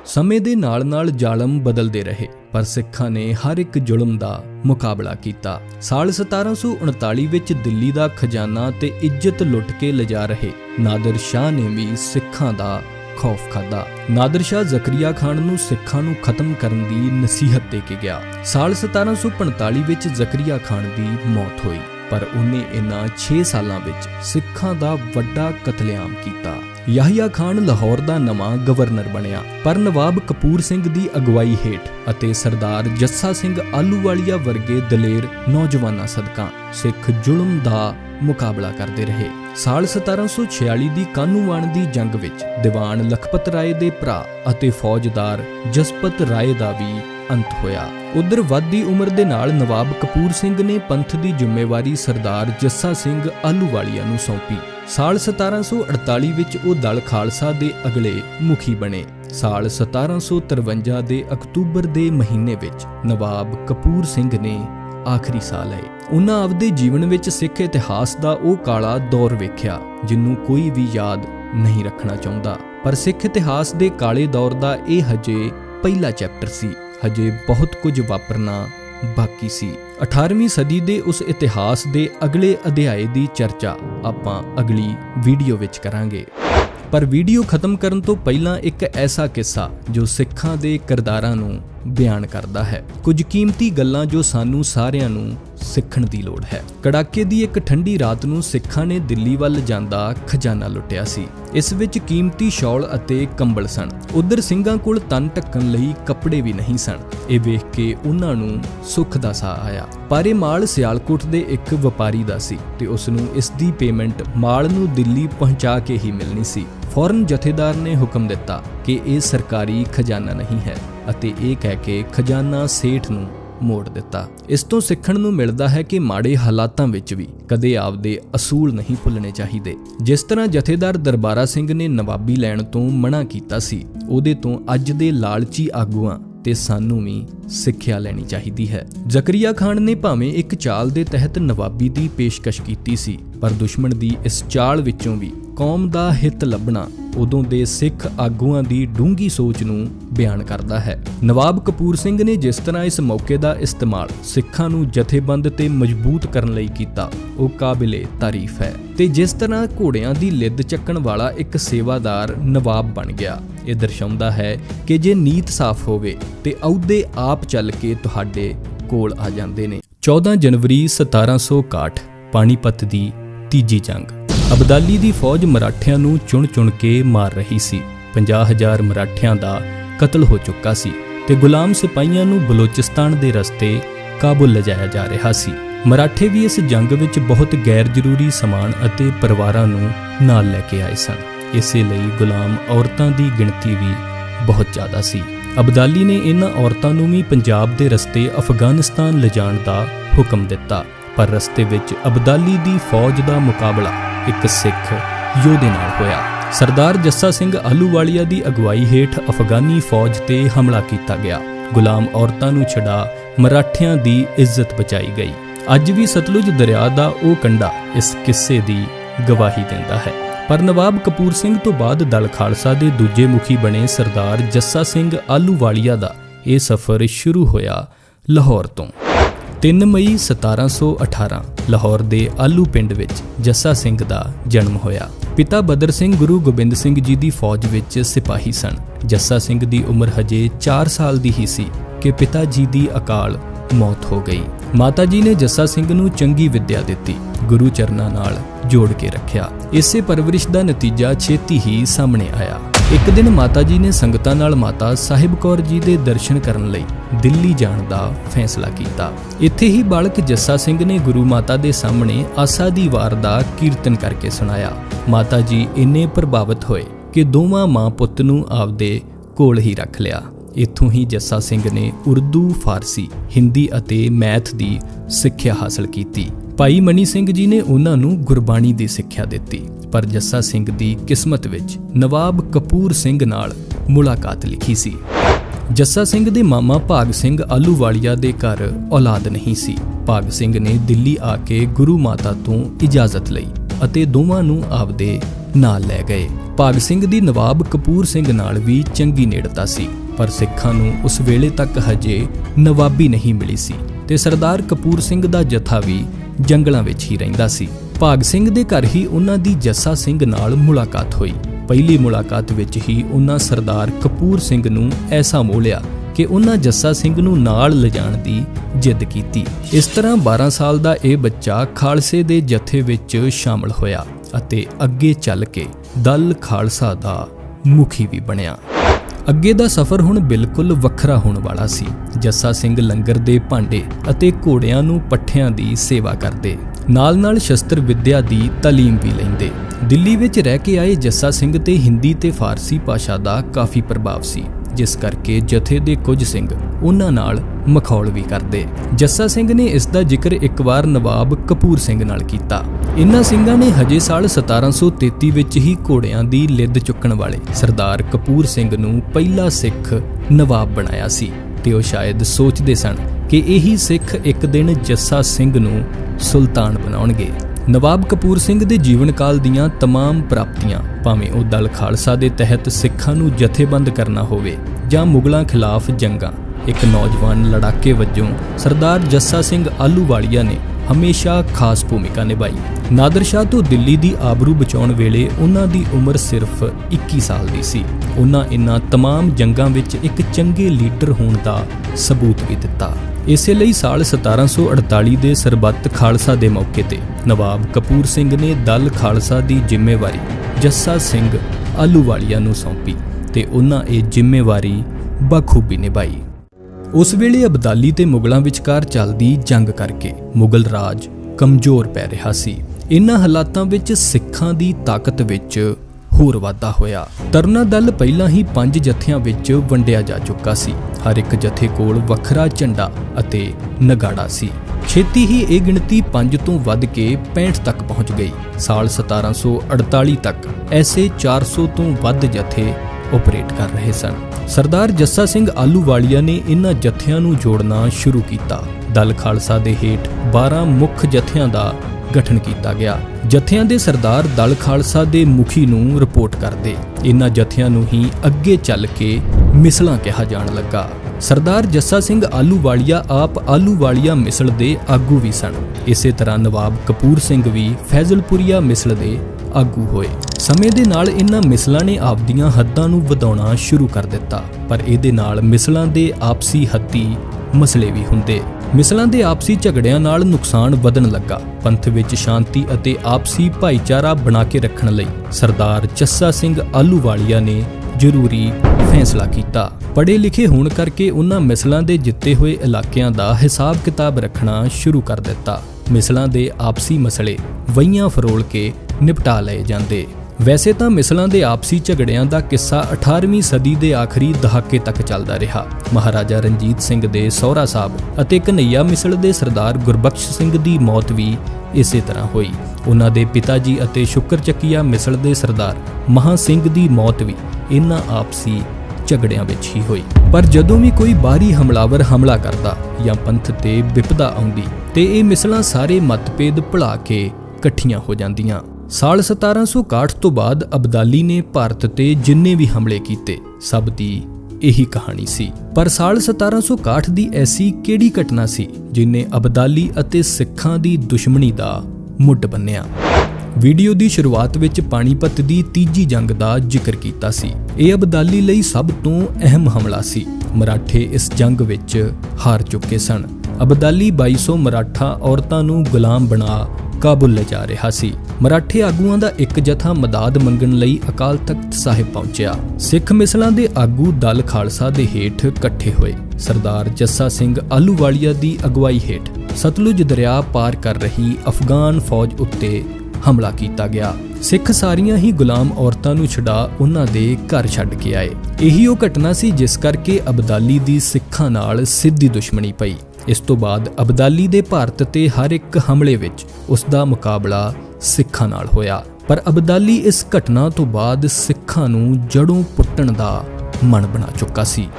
S1: ਸਮੇਂ ਦੇ ਨਾਲ-ਨਾਲ ਜ਼ਾਲਮ ਬਦਲਦੇ ਰਹੇ, ਪਰ ਸਿੱਖਾਂ ਨੇ ਹਰ ਇੱਕ ਜ਼ੁਲਮ ਦਾ ਮੁਕਾਬਲਾ ਕੀਤਾ। ਸਾਲ 1739 ਵਿੱਚ ਦਿੱਲੀ ਦਾ ਖਜ਼ਾਨਾ ਤੇ ਇੱਜ਼ਤ ਲੁੱਟ ਕੇ ਲਿਜਾ ਰਹੇ ਨਾਦਰ ਸ਼ਾਹ ਨੇ ਵੀ ਸਿੱਖਾਂ ਦਾ ਖੌਫ ਖਾਦਾ ਨਾਦਰ ਸ਼ਾਹ ਜ਼ਕਰੀਆ ਖਾਨ ਨੂੰ ਸਿੱਖਾਂ ਨੂੰ ਖਤਮ ਕਰਨ ਦੀ ਨਸੀਹਤ ਦੇ ਕੇ ਗਿਆ। ਸਾਲ 1745 ਵਿੱਚ ਜ਼ਕਰੀਆ ਖਾਨ ਦੀ ਮੌਤ ਹੋਈ। ਪਰ ਉਹਨੇ ਇਨ੍ਹਾਂ 6 ਸਾਲਾਂ ਵਿੱਚ ਸਿੱਖਾਂ ਦਾ ਵੱਡਾ ਕਤਲੇਆਮ ਕੀਤਾ। ਯਾਹਿਆ ਖਾਨ ਲਾਹੌਰ ਦਾ ਨਵਾਂ ਗਵਰਨਰ ਬਣਿਆ। ਪਰ ਨਵਾਬ ਕਪੂਰ ਸਿੰਘ ਦੀ ਅਗਵਾਈ ਹੇਠ ਅਤੇ ਸਰਦਾਰ ਜੱਸਾ ਸਿੰਘ ਆਲੂਵਾਲੀਆ ਵਰਗੇ ਦਲੇਰ ਨੌਜਵਾਨਾਂ ਸਦਕਾ ਸਿੱਖ ਜ਼ੁਲਮ ਦਾ ਮੁਕਾਬਲਾ ਕਰਦੇ ਰਹੇ। ਸਾਲ 1746 ਦੀ ਕਾਨੂੰਵਾਨ ਦੀ ਜੰਗ ਵਿੱਚ ਦੀਵਾਨ ਲਖਪਤ ਰਾਏ ਦੇ ਭਰਾ ਅਤੇ ਫੌਜਦਾਰ ਜਸਪਤ ਰਾਏ ਦਾ ਵੀ ਅੰਤ ਹੋਇਆ। ਉਧਰ ਵੱਧਦੀ ਉਮਰ ਦੇ ਨਾਲ ਨਵਾਬ ਕਪੂਰ ਸਿੰਘ ਨੇ ਪੰਥ ਦੀ ਜ਼ਿੰਮੇਵਾਰੀ ਸਰਦਾਰ ਜੱਸਾ ਸਿੰਘ ਆਲੂਵਾਲੀਆ ਨੂੰ ਸੌਂਪੀ। ਸਾਲ 1748 ਵਿੱਚ ਉਹ ਦਲ ਖਾਲਸਾ ਦੇ ਅਗਲੇ ਮੁਖੀ ਬਣੇ। ਸਾਲ 1753 ਦੇ ਅਕਤੂਬਰ ਦੇ ਮਹੀਨੇ ਵਿੱਚ ਨਵਾਬ ਕਪੂਰ ਸਿੰਘ ਨੇ ਆਖਰੀ ਸਾਹ ਲਏ ਉਹਨਾਂ ਆਪਦੇ ਜੀਵਨ ਵਿੱਚ ਸਿੱਖ ਇਤਿਹਾਸ ਦਾ ਉਹ ਕਾਲਾ ਦੌਰ ਵੇਖਿਆ ਜਿਹਨੂੰ ਕੋਈ ਵੀ ਯਾਦ ਨਹੀਂ ਰੱਖਣਾ ਚਾਹੁੰਦਾ। ਪਰ ਸਿੱਖ ਇਤਿਹਾਸ ਦੇ ਕਾਲੇ ਦੌਰ ਦਾ ਇਹ ਹਜੇ ਪਹਿਲਾ ਚੈਪਟਰ ਸੀ। ਹਜੇ ਬਹੁਤ ਕੁਝ ਵਾਪਰਨਾ ਬਾਕੀ ਸੀ। 18ਵੀਂ ਸਦੀ ਦੇ ਉਸ ਇਤਿਹਾਸ ਦੇ ਅਗਲੇ ਅਧਿਆਏ ਦੀ ਚਰਚਾ ਆਪਾਂ ਅਗਲੀ ਵੀਡੀਓ ਵਿੱਚ ਕਰਾਂਗੇ। ਪਰ ਵੀਡੀਓ ਖਤਮ ਕਰਨ ਤੋਂ ਪਹਿਲਾਂ ਇੱਕ ਐਸਾ ਕਿੱਸਾ ਜੋ ਸਿੱਖਾਂ ਦੇ ਕਿਰਦਾਰਾਂ ਨੂੰ ਬਿਆਨ ਕਰਦਾ ਹੈ। ਕੁਝ ਕੀਮਤੀ ਗੱਲਾਂ ਜੋ ਸਾਨੂੰ ਸਾਰਿਆਂ ਨੂੰ ਸਿੱਖਣ ਦੀ ਲੋੜ ਹੈ। ਕੜਾਕੇ ਦੀ ਇੱਕ ਠੰਡੀ ਰਾਤ ਨੂੰ ਸਿੱਖਾਂ ਨੇ ਦਿੱਲੀ ਵੱਲ ਜਾਂਦਾ ਖਜ਼ਾਨਾ ਲੁੱਟਿਆ ਸੀ। ਇਸ ਵਿੱਚ ਕੀਮਤੀ ਸ਼ਾਲ ਅਤੇ ਕੰਬਲ ਸਨ। ਉਧਰ ਸਿੰਘਾਂ ਕੋਲ ਤਨ ਢੱਕਣ ਲਈ ਕੱਪੜੇ ਵੀ ਨਹੀਂ ਸਨ। ਇਹ ਵੇਖ ਕੇ ਉਹਨਾਂ ਨੂੰ ਸੁੱਖ ਦਾ ਸਾਹ ਆਇਆ। ਪਰ ਇਹ ਮਾਲ ਸਿਆਲਕੋਟ ਦੇ ਇੱਕ ਵਪਾਰੀ ਦਾ ਸੀ ਤੇ ਉਸ ਨੂੰ ਇਸ ਦੀ ਪੇਮੈਂਟ ਮਾਲ ਨੂੰ ਦਿੱਲੀ ਪਹੁੰਚਾ ਕੇ ਹੀ ਮਿਲਣੀ ਸੀ। ਫੌਰਨ ਜਥੇਦਾਰ ਨੇ ਹੁਕਮ ਦਿੱਤਾ ਕਿ ਇਹ ਸਰਕਾਰੀ ਖਜ਼ਾਨਾ ਨਹੀਂ ਹੈ ਅਤੇ ਇਹ ਕਹਿ ਕੇ ਖਜ਼ਾਨਾ ਸੇਠ ਨੂੰ ਮੋੜ ਦਿੱਤਾ। ਇਸ ਤੋਂ ਸਿੱਖਣ ਨੂੰ ਮਿਲਦਾ ਹੈ ਕਿ ਮਾੜੇ ਹਾਲਾਤਾਂ ਵਿੱਚ ਵੀ ਕਦੇ ਆਪਦੇ ਅਸੂਲ ਨਹੀਂ ਭੁੱਲਣੇ ਚਾਹੀਦੇ। ਜਿਸ ਤਰ੍ਹਾਂ ਜਥੇਦਾਰ ਦਰਬਾਰਾ ਸਿੰਘ ਨੇ ਨਵਾਬੀ ਲੈਣ ਤੋਂ ਮਨਾ ਕੀਤਾ ਸੀ, ਉਹਦੇ ਤੋਂ ਅੱਜ ਦੇ ਲਾਲਚੀ ਆਗੂਆਂ ਤੇ ਸਾਨੂੰ ਵੀ ਸਿੱਖਿਆ ਲੈਣੀ ਚਾਹੀਦੀ ਹੈ। ਜ਼ਕਰੀਆ ਖਾਨ ਨੇ ਭਾਵੇਂ ਇੱਕ ਚਾਲ ਦੇ ਤਹਿਤ ਨਵਾਬੀ ਦੀ ਪੇਸ਼ਕਸ਼ ਕੀਤੀ ਸੀ, ਪਰ ਦੁਸ਼ਮਣ ਦੀ ਇਸ ਚਾਲ ਵਿੱਚੋਂ ਵੀ ਕੌਮ ਦਾ ਹਿੱਤ ਲੱਭਣਾ ਉਦੋਂ ਦੇ ਸਿੱਖ ਆਗੂਆਂ ਦੀ ਡੂੰਗੀ ਸੋਚ ਨੂੰ ਬਿਆਨ ਕਰਦਾ ਹੈ। ਨਵਾਬ ਕਪੂਰ ਸਿੰਘ ਨੇ ਜਿਸ ਤਰ੍ਹਾਂ ਇਸ ਮੌਕੇ ਦਾ ਇਸਤੇਮਾਲ ਸਿੱਖਾਂ ਨੂੰ ਜਥੇਬੰਦ ਤੇ ਮਜ਼ਬੂਤ ਕਰਨ ਲਈ ਕੀਤਾ, ਉਹ ਕਾਬਿਲੇ ਤਾਰੀਫ ਹੈ। ਤੇ ਜਿਸ ਤਰ੍ਹਾਂ ਘੋੜਿਆਂ ਦੀ ਲਿੱਦ ਚੱਕਣ ਵਾਲਾ ਇੱਕ ਸੇਵਾਦਾਰ ਨਵਾਬ ਬਣ ਗਿਆ, ਇਹ ਦਰਸਾਉਂਦਾ ਹੈ ਕਿ ਜੇ ਨੀਤ ਸਾਫ਼ ਹੋਵੇ ਤੇ ਅਹੁਦੇ ਆਪ ਚੱਲ ਕੇ ਤੁਹਾਡੇ ਕੋਲ ਆ ਜਾਂਦੇ ਨੇ। 14 ਜਨਵਰੀ 1761 ਪਾਣੀਪਤ ਦੀ ਤੀਜੀ ਜੰਗ। ਅਬਦਾਲੀ ਦੀ ਫੌਜ ਮਰਾਠਿਆਂ ਨੂੰ ਚੁਣ-ਚੁਣ ਕੇ ਮਾਰ ਰਹੀ ਸੀ। 50000 ਮਰਾਠਿਆਂ ਦਾ ਕਤਲ ਹੋ ਚੁੱਕਾ ਸੀ ਤੇ ਗੁਲਾਮ ਸਿਪਾਹੀਆਂ ਨੂੰ ਬਲੋਚਿਸਤਾਨ ਦੇ ਰਸਤੇ ਕਾਬੁਲ ਲਿਜਾਇਆ ਜਾ ਰਿਹਾ ਸੀ। ਮਰਾਠੇ ਵੀ ਇਸ ਜੰਗ ਵਿੱਚ ਬਹੁਤ ਗੈਰ ਜ਼ਰੂਰੀ ਸਮਾਨ ਅਤੇ ਪਰਿਵਾਰਾਂ ਨੂੰ ਨਾਲ ਲੈ ਕੇ ਆਏ ਸਨ। ਇਸੇ ਲਈ ਗੁਲਾਮ ਔਰਤਾਂ ਦੀ ਗਿਣਤੀ ਵੀ ਬਹੁਤ ਜ਼ਿਆਦਾ ਸੀ। ਅਬਦਾਲੀ ਨੇ ਇਹਨਾਂ ਔਰਤਾਂ ਨੂੰ ਵੀ ਪੰਜਾਬ ਦੇ ਰਸਤੇ ਅਫਗਾਨਿਸਤਾਨ ਲਿਜਾਣ ਦਾ ਹੁਕਮ ਦਿੱਤਾ। ਪਰ ਰਸਤੇ ਵਿੱਚ ਅਬਦਾਲੀ ਦੀ ਫੌਜ ਦਾ ਮੁਕਾਬਲਾ ਇੱਕ ਸਿੱਖ ਯੋਧੇ ਨਾਲ ਹੋਇਆ। ਸਰਦਾਰ ਜੱਸਾ ਸਿੰਘ ਆਲੂਵਾਲੀਆ ਦੀ ਅਗਵਾਈ ਹੇਠ ਅਫਗਾਨੀ ਫੌਜ ਤੇ ਹਮਲਾ ਕੀਤਾ ਗਿਆ। ਗੁਲਾਮ ਔਰਤਾਂ ਨੂੰ ਛਡਾ ਮਰਾਠਿਆਂ ਦੀ ਇੱਜ਼ਤ ਬਚਾਈ ਗਈ। ਅੱਜ ਵੀ ਸਤਲੁਜ ਦਰਿਆ ਦਾ ਉਹ ਕੰਢਾ ਇਸ ਕਿੱਸੇ ਦੀ ਗਵਾਹੀ ਦਿੰਦਾ ਹੈ। ਪਰ ਨਵਾਬ ਕਪੂਰ ਸਿੰਘ ਤੋਂ ਬਾਅਦ ਦਲ ਖਾਲਸਾ ਦੇ ਦੂਜੇ ਮੁਖੀ ਬਣੇ ਸਰਦਾਰ ਜੱਸਾ ਸਿੰਘ ਆਲੂਵਾਲੀਆ ਦਾ ਇਹ ਸਫ਼ਰ ਸ਼ੁਰੂ ਹੋਇਆ ਲਾਹੌਰ ਤੋਂ। 3 ਮਈ 1718 ਲਾਹੌਰ ਦੇ ਆਲੂ ਪਿੰਡ ਵਿੱਚ ਜੱਸਾ ਸਿੰਘ ਦਾ ਜਨਮ ਹੋਇਆ। ਪਿਤਾ ਬਦਰ ਸਿੰਘ ਗੁਰੂ ਗੋਬਿੰਦ ਸਿੰਘ ਜੀ ਦੀ ਫੌਜ ਵਿੱਚ ਸਿਪਾਹੀ ਸਨ। ਜੱਸਾ ਸਿੰਘ ਦੀ ਉਮਰ ਹਜੇ 4 ਸਾਲ ਦੀ ਹੀ ਸੀ ਕਿ ਪਿਤਾ ਜੀ ਦੀ ਅਕਾਲ ਮੌਤ ਹੋ ਗਈ। ਮਾਤਾ ਜੀ ਨੇ ਜੱਸਾ ਸਿੰਘ ਨੂੰ ਚੰਗੀ ਵਿੱਦਿਆ ਦਿੱਤੀ। ਗੁਰੂ ਚਰਨਾਂ ਨਾਲ ਜੋੜ ਕੇ ਰੱਖਿਆ। ਇਸੇ ਪਰਵਰਿਸ਼ ਦਾ ਨਤੀਜਾ ਛੇਤੀ ਹੀ ਸਾਹਮਣੇ ਆਇਆ। ਇੱਕ ਦਿਨ ਮਾਤਾ ਜੀ ਨੇ ਸੰਗਤਾਂ ਨਾਲ ਮਾਤਾ ਸਾਹਿਬ ਕੌਰ ਜੀ ਦੇ ਦਰਸ਼ਨ ਕਰਨ ਲਈ ਦਿੱਲੀ ਜਾਣ ਦਾ ਫੈਸਲਾ ਕੀਤਾ। ਇੱਥੇ ਹੀ ਬਾਲਕ ਜੱਸਾ ਸਿੰਘ ਨੇ ਗੁਰੂ ਮਾਤਾ ਦੇ ਸਾਹਮਣੇ ਆਸਾ ਦੀ ਵਾਰ ਦਾ ਕੀਰਤਨ ਕਰਕੇ ਸੁਣਾਇਆ। ਮਾਤਾ ਜੀ ਇੰਨੇ ਪ੍ਰਭਾਵਿਤ ਹੋਏ ਕਿ ਦੋਵਾਂ ਮਾਂ ਪੁੱਤ ਨੂੰ ਆਪਦੇ ਕੋਲ ਹੀ ਰੱਖ ਲਿਆ। ਇੱਥੋਂ ਹੀ ਜੱਸਾ ਸਿੰਘ ਨੇ ਉਰਦੂ, ਫਾਰਸੀ, ਹਿੰਦੀ ਅਤੇ ਮੈਥ ਦੀ ਸਿੱਖਿਆ ਹਾਸਲ ਕੀਤੀ। ਭਾਈ ਮਨੀ ਸਿੰਘ ਜੀ ਨੇ ਉਹਨਾਂ ਨੂੰ ਗੁਰਬਾਣੀ ਦੀ ਸਿੱਖਿਆ ਦਿੱਤੀ, ਪਰ ਜੱਸਾ ਸਿੰਘ ਦੀ ਕਿਸਮਤ ਵਿੱਚ ਨਵਾਬ ਕਪੂਰ ਸਿੰਘ ਨਾਲ ਮੁਲਾਕਾਤ ਲਿਖੀ ਸੀ। ਜੱਸਾ ਸਿੰਘ ਦੇ ਮਾਮਾ ਭਾਗ ਸਿੰਘ ਆਲੂਵਾਲੀਆ ਦੇ ਘਰ ਔਲਾਦ ਨਹੀਂ ਸੀ। ਭਾਗ ਸਿੰਘ ਨੇ ਦਿੱਲੀ ਆ ਕੇ ਗੁਰੂ ਮਾਤਾ ਤੋਂ ਇਜਾਜ਼ਤ ਲਈ ਅਤੇ ਦੋਵਾਂ ਨੂੰ ਆਪਦੇ ਨਾਲ ਲੈ ਗਏ। ਭਾਗ ਸਿੰਘ ਦੀ ਨਵਾਬ ਕਪੂਰ ਸਿੰਘ ਨਾਲ ਵੀ ਚੰਗੀ ਨੇੜਤਾ ਸੀ। ਪਰ ਸਿੱਖਾਂ ਨੂੰ ਉਸ ਵੇਲੇ ਤੱਕ ਹਜੇ ਨਵਾਬੀ ਨਹੀਂ ਮਿਲੀ ਸੀ ਤੇ ਸਰਦਾਰ ਕਪੂਰ ਸਿੰਘ ਦਾ ਜਥਾ ਵੀ ਜੰਗਲਾਂ ਵਿੱਚ ਹੀ ਰਹਿੰਦਾ ਸੀ। ਭਾਗ ਸਿੰਘ ਦੇ ਘਰ ਹੀ ਉਹਨਾਂ ਦੀ ਜੱਸਾ ਸਿੰਘ ਨਾਲ ਮੁਲਾਕਾਤ ਹੋਈ। ਪਹਿਲੀ ਮੁਲਾਕਾਤ ਵਿੱਚ ਹੀ ਉਹਨਾਂ ਸਰਦਾਰ ਕਪੂਰ ਸਿੰਘ ਨੂੰ ਐਸਾ ਮੋਲਿਆ ਕਿ ਉਹਨਾਂ ਜੱਸਾ ਸਿੰਘ ਨੂੰ ਨਾਲ ਲਿਜਾਣ ਦੀ ਜਿੱਦ ਕੀਤੀ। ਇਸ ਤਰ੍ਹਾਂ 12 ਸਾਲ ਦਾ ਇਹ ਬੱਚਾ ਖਾਲਸੇ ਦੇ ਜਥੇ ਵਿੱਚ ਸ਼ਾਮਲ ਹੋਇਆ ਅਤੇ ਅੱਗੇ ਚੱਲ ਕੇ ਦਲ ਖਾਲਸਾ ਦਾ ਮੁਖੀ ਵੀ ਬਣਿਆ। ਅੱਗੇ ਦਾ ਸਫ਼ਰ ਹੁਣ ਬਿਲਕੁਲ ਵੱਖਰਾ ਹੋਣ ਵਾਲਾ ਸੀ। ਜੱਸਾ ਸਿੰਘ ਲੰਗਰ ਦੇ ਭਾਂਡੇ ਅਤੇ ਘੋੜਿਆਂ ਨੂੰ ਪੱਠਿਆਂ ਦੀ ਸੇਵਾ ਕਰਦੇ। ਨਾਲ-ਨਾਲ ਸ਼ਸਤਰ ਵਿੱਦਿਆ ਦੀ ਤਾਲੀਮ ਵੀ ਲੈਂਦੇ। ਦਿੱਲੀ ਵਿੱਚ ਰਹਿ ਕੇ ਆਏ ਜੱਸਾ ਸਿੰਘ ਤੇ ਹਿੰਦੀ ਤੇ ਫਾਰਸੀ ਭਾਸ਼ਾ ਦਾ ਕਾਫੀ ਪ੍ਰਭਾਵ ਸੀ। ਜਿਸ ਕਰਕੇ ਜਥੇ ਦੇ ਕੁਝ ਸਿੰਘ ਉਹਨਾਂ ਨਾਲ ਮਖੌਲ ਵੀ ਕਰਦੇ। ਜੱਸਾ ਸਿੰਘ ਨੇ ਇਸ ਦਾ ਜ਼ਿਕਰ ਇੱਕ ਵਾਰ ਨਵਾਬ ਕਪੂਰ ਸਿੰਘ ਨਾਲ ਕੀਤਾ। ਇਨ੍ਹਾਂ ਸਿੰਘਾਂ ਨੇ ਹਜੇ ਸਾਲ 1733 ਵਿੱਚ ਹੀ ਘੋੜਿਆਂ ਦੀ ਲਿੱਦ ਚੁੱਕਣ ਵਾਲੇ ਸਰਦਾਰ ਕਪੂਰ ਸਿੰਘ ਨੂੰ ਪਹਿਲਾ ਸਿੱਖ ਨਵਾਬ ਬਣਾਇਆ ਸੀ ਤੇ ਉਹ ਸ਼ਾਇਦ ਸੋਚਦੇ ਸਨ ਕਿ ਇਹੀ ਸਿੱਖ ਇੱਕ ਦਿਨ ਜੱਸਾ ਸਿੰਘ ਨੂੰ ਸੁਲਤਾਨ ਬਣਾਉਣਗੇ। ਨਵਾਬ ਕਪੂਰ ਸਿੰਘ ਦੇ ਜੀਵਨ ਕਾਲ ਦੀਆਂ तमाम ਪ੍ਰਾਪਤੀਆਂ ਭਾਵੇਂ ਉਹ ਦਲ ਖਾਲਸਾ ਦੇ ਤਹਿਤ ਸਿੱਖਾਂ ਨੂੰ ਜਥੇਬੰਦ ਕਰਨਾ ਹੋਵੇ ਜਾਂ ਮੁਗਲਾਂ ਖਿਲਾਫ ਜੰਗਾਂ ਇੱਕ ਨੌਜਵਾਨ ਲੜਾਕੇ ਵਜੋਂ ਸਰਦਾਰ ਜੱਸਾ ਸਿੰਘ ਆਲੂਵਾਲੀਆ ਨੇ ਹਮੇਸ਼ਾ ਖਾਸ ਭੂਮਿਕਾ ਨਿਭਾਈ ਨਾਦਰ ਸ਼ਾਹ ਤੋਂ ਦਿੱਲੀ ਦੀ ਆਬਰੂ ਬਚਾਉਣ ਵੇਲੇ ਉਹਨਾਂ ਦੀ ਉਮਰ ਸਿਰਫ 21 ਸਾਲ ਦੀ ਸੀ ਉਹਨਾਂ ਇਨ੍ਹਾਂ तमाम ਜੰਗਾਂ ਵਿੱਚ ਇੱਕ ਚੰਗੇ ਲੀਡਰ ਹੋਣ ਦਾ ਸਬੂਤ ਵੀ ਦਿੱਤਾ ਇਸੇ ਲਈ ਸਾਲ 1748 ਦੇ ਸਰਬੱਤ ਖਾਲਸਾ ਦੇ ਮੌਕੇ ਤੇ ਨਵਾਬ ਕਪੂਰ ਸਿੰਘ ਨੇ ਦਲ ਖਾਲਸਾ ਦੀ ਜ਼ਿੰਮੇਵਾਰੀ ਜੱਸਾ ਸਿੰਘ ਆਲੂਵਾਲੀਆ ਨੂੰ ਸੌਂਪੀ ਤੇ ਉਹਨਾਂ ਇਹ ਜ਼ਿੰਮੇਵਾਰੀ ਬਖੂਬੀ ਨਿਭਾਈ। ਉਸ ਵੇਲੇ ਅਬਦਾਲੀ ਤੇ ਮੁਗਲਾਂ ਵਿਚਕਾਰ ਚੱਲਦੀ ਜੰਗ ਕਰਕੇ ਮੁਗਲ ਰਾਜ ਕਮਜ਼ੋਰ ਪੈ ਰਿਹਾ ਸੀ। ਇਨ੍ਹਾਂ ਹਾਲਾਤਾਂ ਵਿੱਚ ਸਿੱਖਾਂ ਦੀ ਤਾਕਤ ਵਿੱਚ ਹੋਰ ਵਾਧਾ ਹੋਇਆ। ਤਰਨਾ ਦਲ ਪਹਿਲਾਂ ਹੀ ਪੰਜ ਜਥਿਆਂ ਵਿੱਚ ਵੰਡਿਆ ਜਾ ਚੁੱਕਾ ਸੀ। ਹਰ ਇੱਕ ਜਥੇ ਕੋਲ ਵੱਖਰਾ ਝੰਡਾ ਅਤੇ ਨਗਾੜਾ ਸੀ। ਛੇਤੀ ਹੀ ਇਹ ਗਿਣਤੀ 5 ਤੋਂ ਵੱਧ ਕੇ 65 ਤੱਕ ਪਹੁੰਚ ਗਈ। ਸਾਲ 1748 ਤੱਕ ਐਸੇ 400 ਤੋਂ ਵੱਧ ਜਥੇ ਆਪਰੇਟ ਕਰ ਰਹੇ ਸਨ। ਸਰਦਾਰ ਜੱਸਾ ਸਿੰਘ ਆਲੂਵਾਲੀਆ ਨੇ ਇਹਨਾਂ ਜਥਿਆਂ ਨੂੰ ਜੋੜਨਾ ਸ਼ੁਰੂ ਕੀਤਾ। ਦਲ ਖਾਲਸਾ ਦੇ ਹੇਠ 12 ਮੁੱਖ ਜਥਿਆਂ ਦਾ ਗਠਨ ਕੀਤਾ ਗਿਆ। ਜਥਿਆਂ ਦੇ ਸਰਦਾਰ ਦਲ ਖਾਲਸਾ ਦੇ ਮੁਖੀ ਨੂੰ ਰਿਪੋਰਟ ਕਰਦੇ ਇਹਨਾਂ ਜਥਿਆਂ ਨੂੰ ਹੀ ਅੱਗੇ ਚੱਲ ਕੇ ਮਿਸਲਾਂ ਕਿਹਾ ਜਾਣ ਲੱਗਾ। ਸਰਦਾਰ ਜੱਸਾ ਸਿੰਘ ਆਲੂਵਾਲੀਆ ਆਪ ਆਲੂਵਾਲੀਆ ਮਿਸਲ ਦੇ ਆਗੂ ਵੀ ਸਨ। ਇਸੇ ਤਰ੍ਹਾਂ ਨਵਾਬ ਕਪੂਰ ਸਿੰਘ ਵੀ ਫੈਜ਼ਲਪੁਰੀਆ ਮਿਸਲ ਦੇ ਆਗੂ ਹੋਏ। ਸਮੇਂ ਦੇ ਨਾਲ ਇਹਨਾਂ ਮਿਸਲਾਂ ਨੇ ਆਪਦੀਆਂ ਹੱਦਾਂ ਨੂੰ ਵਧਾਉਣਾ ਸ਼ੁਰੂ ਕਰ ਦਿੱਤਾ। ਪਰ ਇਹਦੇ ਨਾਲ ਮਿਸਲਾਂ ਦੇ ਆਪਸੀ ਹੱਤੀ ਮਸਲੇ ਵੀ ਹੁੰਦੇ। ਮਿਸਲਾਂ ਦੇ ਆਪਸੀ ਝਗੜਿਆਂ ਨਾਲ ਨੁਕਸਾਨ ਵਧਣ ਲੱਗਾ। ਪੰਥ ਵਿੱਚ ਸ਼ਾਂਤੀ ਅਤੇ ਆਪਸੀ ਭਾਈਚਾਰਾ ਬਣਾ ਕੇ ਰੱਖਣ ਲਈ ਸਰਦਾਰ ਜੱਸਾ ਸਿੰਘ ਆਲੂਵਾਲੀਆ ਨੇ ਜ਼ਰੂਰੀ ਫੈਸਲਾ ਕੀਤਾ। ਪੜ੍ਹੇ ਲਿਖੇ ਹੋਣ ਕਰਕੇ ਉਹਨਾਂ ਮਿਸਲਾਂ ਦੇ ਜਿੱਤੇ ਹੋਏ ਇਲਾਕਿਆਂ ਦਾ ਹਿਸਾਬ ਕਿਤਾਬ ਰੱਖਣਾ ਸ਼ੁਰੂ ਕਰ ਦਿੱਤਾ। ਮਿਸਲਾਂ ਦੇ ਆਪਸੀ ਮਸਲੇ ਵਈਆਂ ਫਰੋਲ ਕੇ ਨਿਪਟਾ ਲਏ ਜਾਂਦੇ। ਵੈਸੇ ਤਾਂ ਮਿਸਲਾਂ ਦੇ ਆਪਸੀ ਝਗੜਿਆਂ ਦਾ ਕਿੱਸਾ 18ਵੀਂ ਸਦੀ ਦੇ ਆਖਰੀ ਦਹਾਕੇ ਤੱਕ ਚੱਲਦਾ ਰਿਹਾ। ਮਹਾਰਾਜਾ ਰਣਜੀਤ ਸਿੰਘ ਦੇ ਸਹੁਰਾ ਸਾਹਿਬ ਅਤੇ ਕਨਈਆ ਮਿਸਲ ਦੇ ਸਰਦਾਰ ਗੁਰਬਖਸ਼ ਸਿੰਘ ਦੀ ਮੌਤ ਵੀ ਇਸੇ ਤਰ੍ਹਾਂ ਹੋਈ। ਉਹਨਾਂ ਦੇ ਪਿਤਾ ਜੀ ਅਤੇ ਸ਼ੁਕਰ ਚੱਕੀਆ ਮਿਸਲ ਦੇ ਸਰਦਾਰ ਮਹਾ ਸਿੰਘ ਦੀ ਮੌਤ ਵੀ ਇਹਨਾਂ ਆਪਸੀ ਝਗੜਿਆਂ ਵਿੱਚ ਹੀ ਹੋਈ। ਪਰ ਜਦੋਂ ਵੀ ਕੋਈ ਬਾਹਰੀ ਹਮਲਾਵਰ ਹਮਲਾ ਕਰਦਾ ਜਾਂ ਪੰਥ ਤੇ ਵਿਪਦਾ ਆਉਂਦੀ ਤੇ ਇਹ ਮਿਸਲਾਂ ਸਾਰੇ ਮਤਭੇਦ ਭੁਲਾ ਕੇ ਇਕੱਠੀਆਂ ਹੋ ਜਾਂਦੀਆਂ। ਸਾਲ 1761 ਤੋਂ ਬਾਅਦ ਅਬਦਾਲੀ ਨੇ ਭਾਰਤ ਤੇ ਜਿੰਨੇ ਵੀ ਹਮਲੇ ਕੀਤੇ, ਸਭ ਦੀ ਇਹੀ ਕਹਾਣੀ ਸੀ। ਪਰ ਸਾਲ 1761 ਦੀ ਐਸੀ ਕਿਹੜੀ ਘਟਨਾ ਸੀ ਜਿਨੇ ਅਬਦਾਲੀ ਅਤੇ ਸਿੱਖਾਂ ਦੀ ਦੁਸ਼ਮਣੀ ਦਾ ਮੁੱਢ ਬੰਨਿਆ? ਵੀਡੀਓ ਦੀ ਸ਼ੁਰੂਆਤ ਵਿੱਚ ਪਾਣੀਪਤ ਦੀ ਤੀਜੀ ਜੰਗ ਦਾ ਜ਼ਿਕਰ ਕੀਤਾ ਸੀ। ਇਹ ਅਬਦਾਲੀ ਲਈ ਸਭ ਤੋਂ ਅਹਿਮ ਹਮਲਾ ਸੀ। ਮਰਾਠੇ ਇਸ ਜੰਗ ਵਿੱਚ ਹਾਰ ਚੁੱਕੇ ਸਨ। ਅਬਦਾਲੀ 2200 ਮਰਾਠਾ ਔਰਤਾਂ ਨੂੰ ਗੁਲਾਮ ਬਣਾ ਕਾਬੁਲ ਲੈ ਜਾ ਰਿਹਾ ਸੀ। ਮਰਾਠੇ ਆਗੂਆਂ ਦਾ ਇੱਕ ਜਥਾ ਮਦਦ ਮੰਗਣ ਲਈ ਅਕਾਲ ਤਖਤ ਸਾਹਿਬ ਪਹੁੰਚਿਆ। ਸਿੱਖ ਮਿਸਲਾਂ ਦੇ ਆਗੂ ਦਲ ਖਾਲਸਾ ਦੇ ਹੇਠ ਇਕੱਠੇ ਹੋਏ। ਸਰਦਾਰ ਜੱਸਾ ਸਿੰਘ ਆਲੂਵਾਲੀਆ ਦੀ ਅਗਵਾਈ ਹੇਠ ਸਤਲੁਜ ਦਰਿਆ ਪਾਰ ਕਰ ਰਹੀ ਅਫਗਾਨ ਫੌਜ ਉੱਤੇ ਹਮਲਾ ਕੀਤਾ ਗਿਆ। ਸਿੱਖ ਸਾਰੀਆਂ ਹੀ ਗੁਲਾਮ ਔਰਤਾਂ ਨੂੰ ਛੁਡਾ ਉਹਨਾਂ ਦੇ ਘਰ ਛੱਡ ਕੇ ਆਏ। ਇਹੀ ਉਹ ਘਟਨਾ ਸੀ ਜਿਸ ਕਰਕੇ ਅਬਦਾਲੀ ਦੀ ਸਿੱਖਾਂ ਨਾਲ ਸਿੱਧੀ ਦੁਸ਼ਮਣੀ ਪਈ। ਇਸ ਤੋਂ ਬਾਅਦ ਅਬਦਾਲੀ ਦੇ ਭਾਰਤ ਤੇ ਹਰ ਇੱਕ ਹਮਲੇ ਵਿੱਚ ਉਸ ਦਾ ਮੁਕਾਬਲਾ ਸਿੱਖਾਂ ਨਾਲ ਹੋਇਆ। ਪਰ ਅਬਦਾਲੀ ਇਸ ਘਟਨਾ ਤੋਂ ਬਾਅਦ ਸਿੱਖਾਂ ਨੂੰ ਜੜੋਂ ਪੁੱਟਣ ਦਾ ਮਨ ਬਣਾ ਚੁੱਕਾ ਸੀ।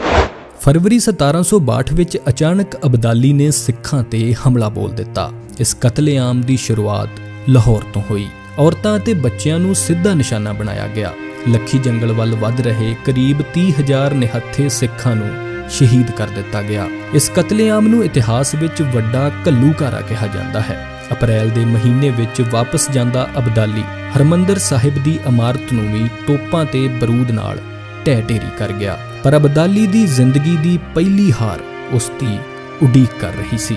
S1: ਫਰਵਰੀ 1762 ਵਿੱਚ ਅਚਾਨਕ ਅਬਦਾਲੀ ਨੇ ਸਿੱਖਾਂ ਤੇ ਹਮਲਾ ਬੋਲ ਦਿੱਤਾ। ਇਸ ਕਤਲੇਆਮ ਦੀ ਸ਼ੁਰੂਆਤ ਲਾਹੌਰ ਤੋਂ ਹੋਈ। ਔਰਤਾਂ ਅਤੇ ਬੱਚਿਆਂ ਨੂੰ ਸਿੱਧਾ ਨਿਸ਼ਾਨਾ ਬਣਾਇਆ ਗਿਆ। ਲੱਖੀ ਜੰਗਲ ਵੱਲ ਵੱਧ ਰਹੇ ਕਰੀਬ 30000 ਨਿਹੱਥੇ ਸਿੱਖਾਂ ਨੂੰ ਸ਼ਹੀਦ ਕਰ ਦਿੱਤਾ ਗਿਆ। ਇਸ ਕਤਲੇਆਮ ਨੂੰ ਇਤਿਹਾਸ ਵਿੱਚ ਵੱਡਾ ਘੱਲੂਘਾਰਾ ਕਿਹਾ ਜਾਂਦਾ ਹੈ। ਅਪ੍ਰੈਲ ਦੇ ਮਹੀਨੇ ਵਿੱਚ ਵਾਪਸ ਜਾਂਦਾ ਅਬਦਾਲੀ। ਹਰਮੰਦਰ ਸਾਹਿਬ ਦੀ ਇਮਾਰਤ ਨੂੰ ਵੀ ਤੋਪਾਂ ਤੇ ਬਰੂਦ ਨਾਲ ਢਹਿ ਢੇਰੀ ਕਰ ਗਿਆ। ਪਰ ਅਬਦਾਲੀ ਦੀ ਜ਼ਿੰਦਗੀ ਦੀ ਪਹਿਲੀ ਹਾਰ ਉਸ ਦੀ ਉਡੀਕ ਕਰ ਰਹੀ ਸੀ।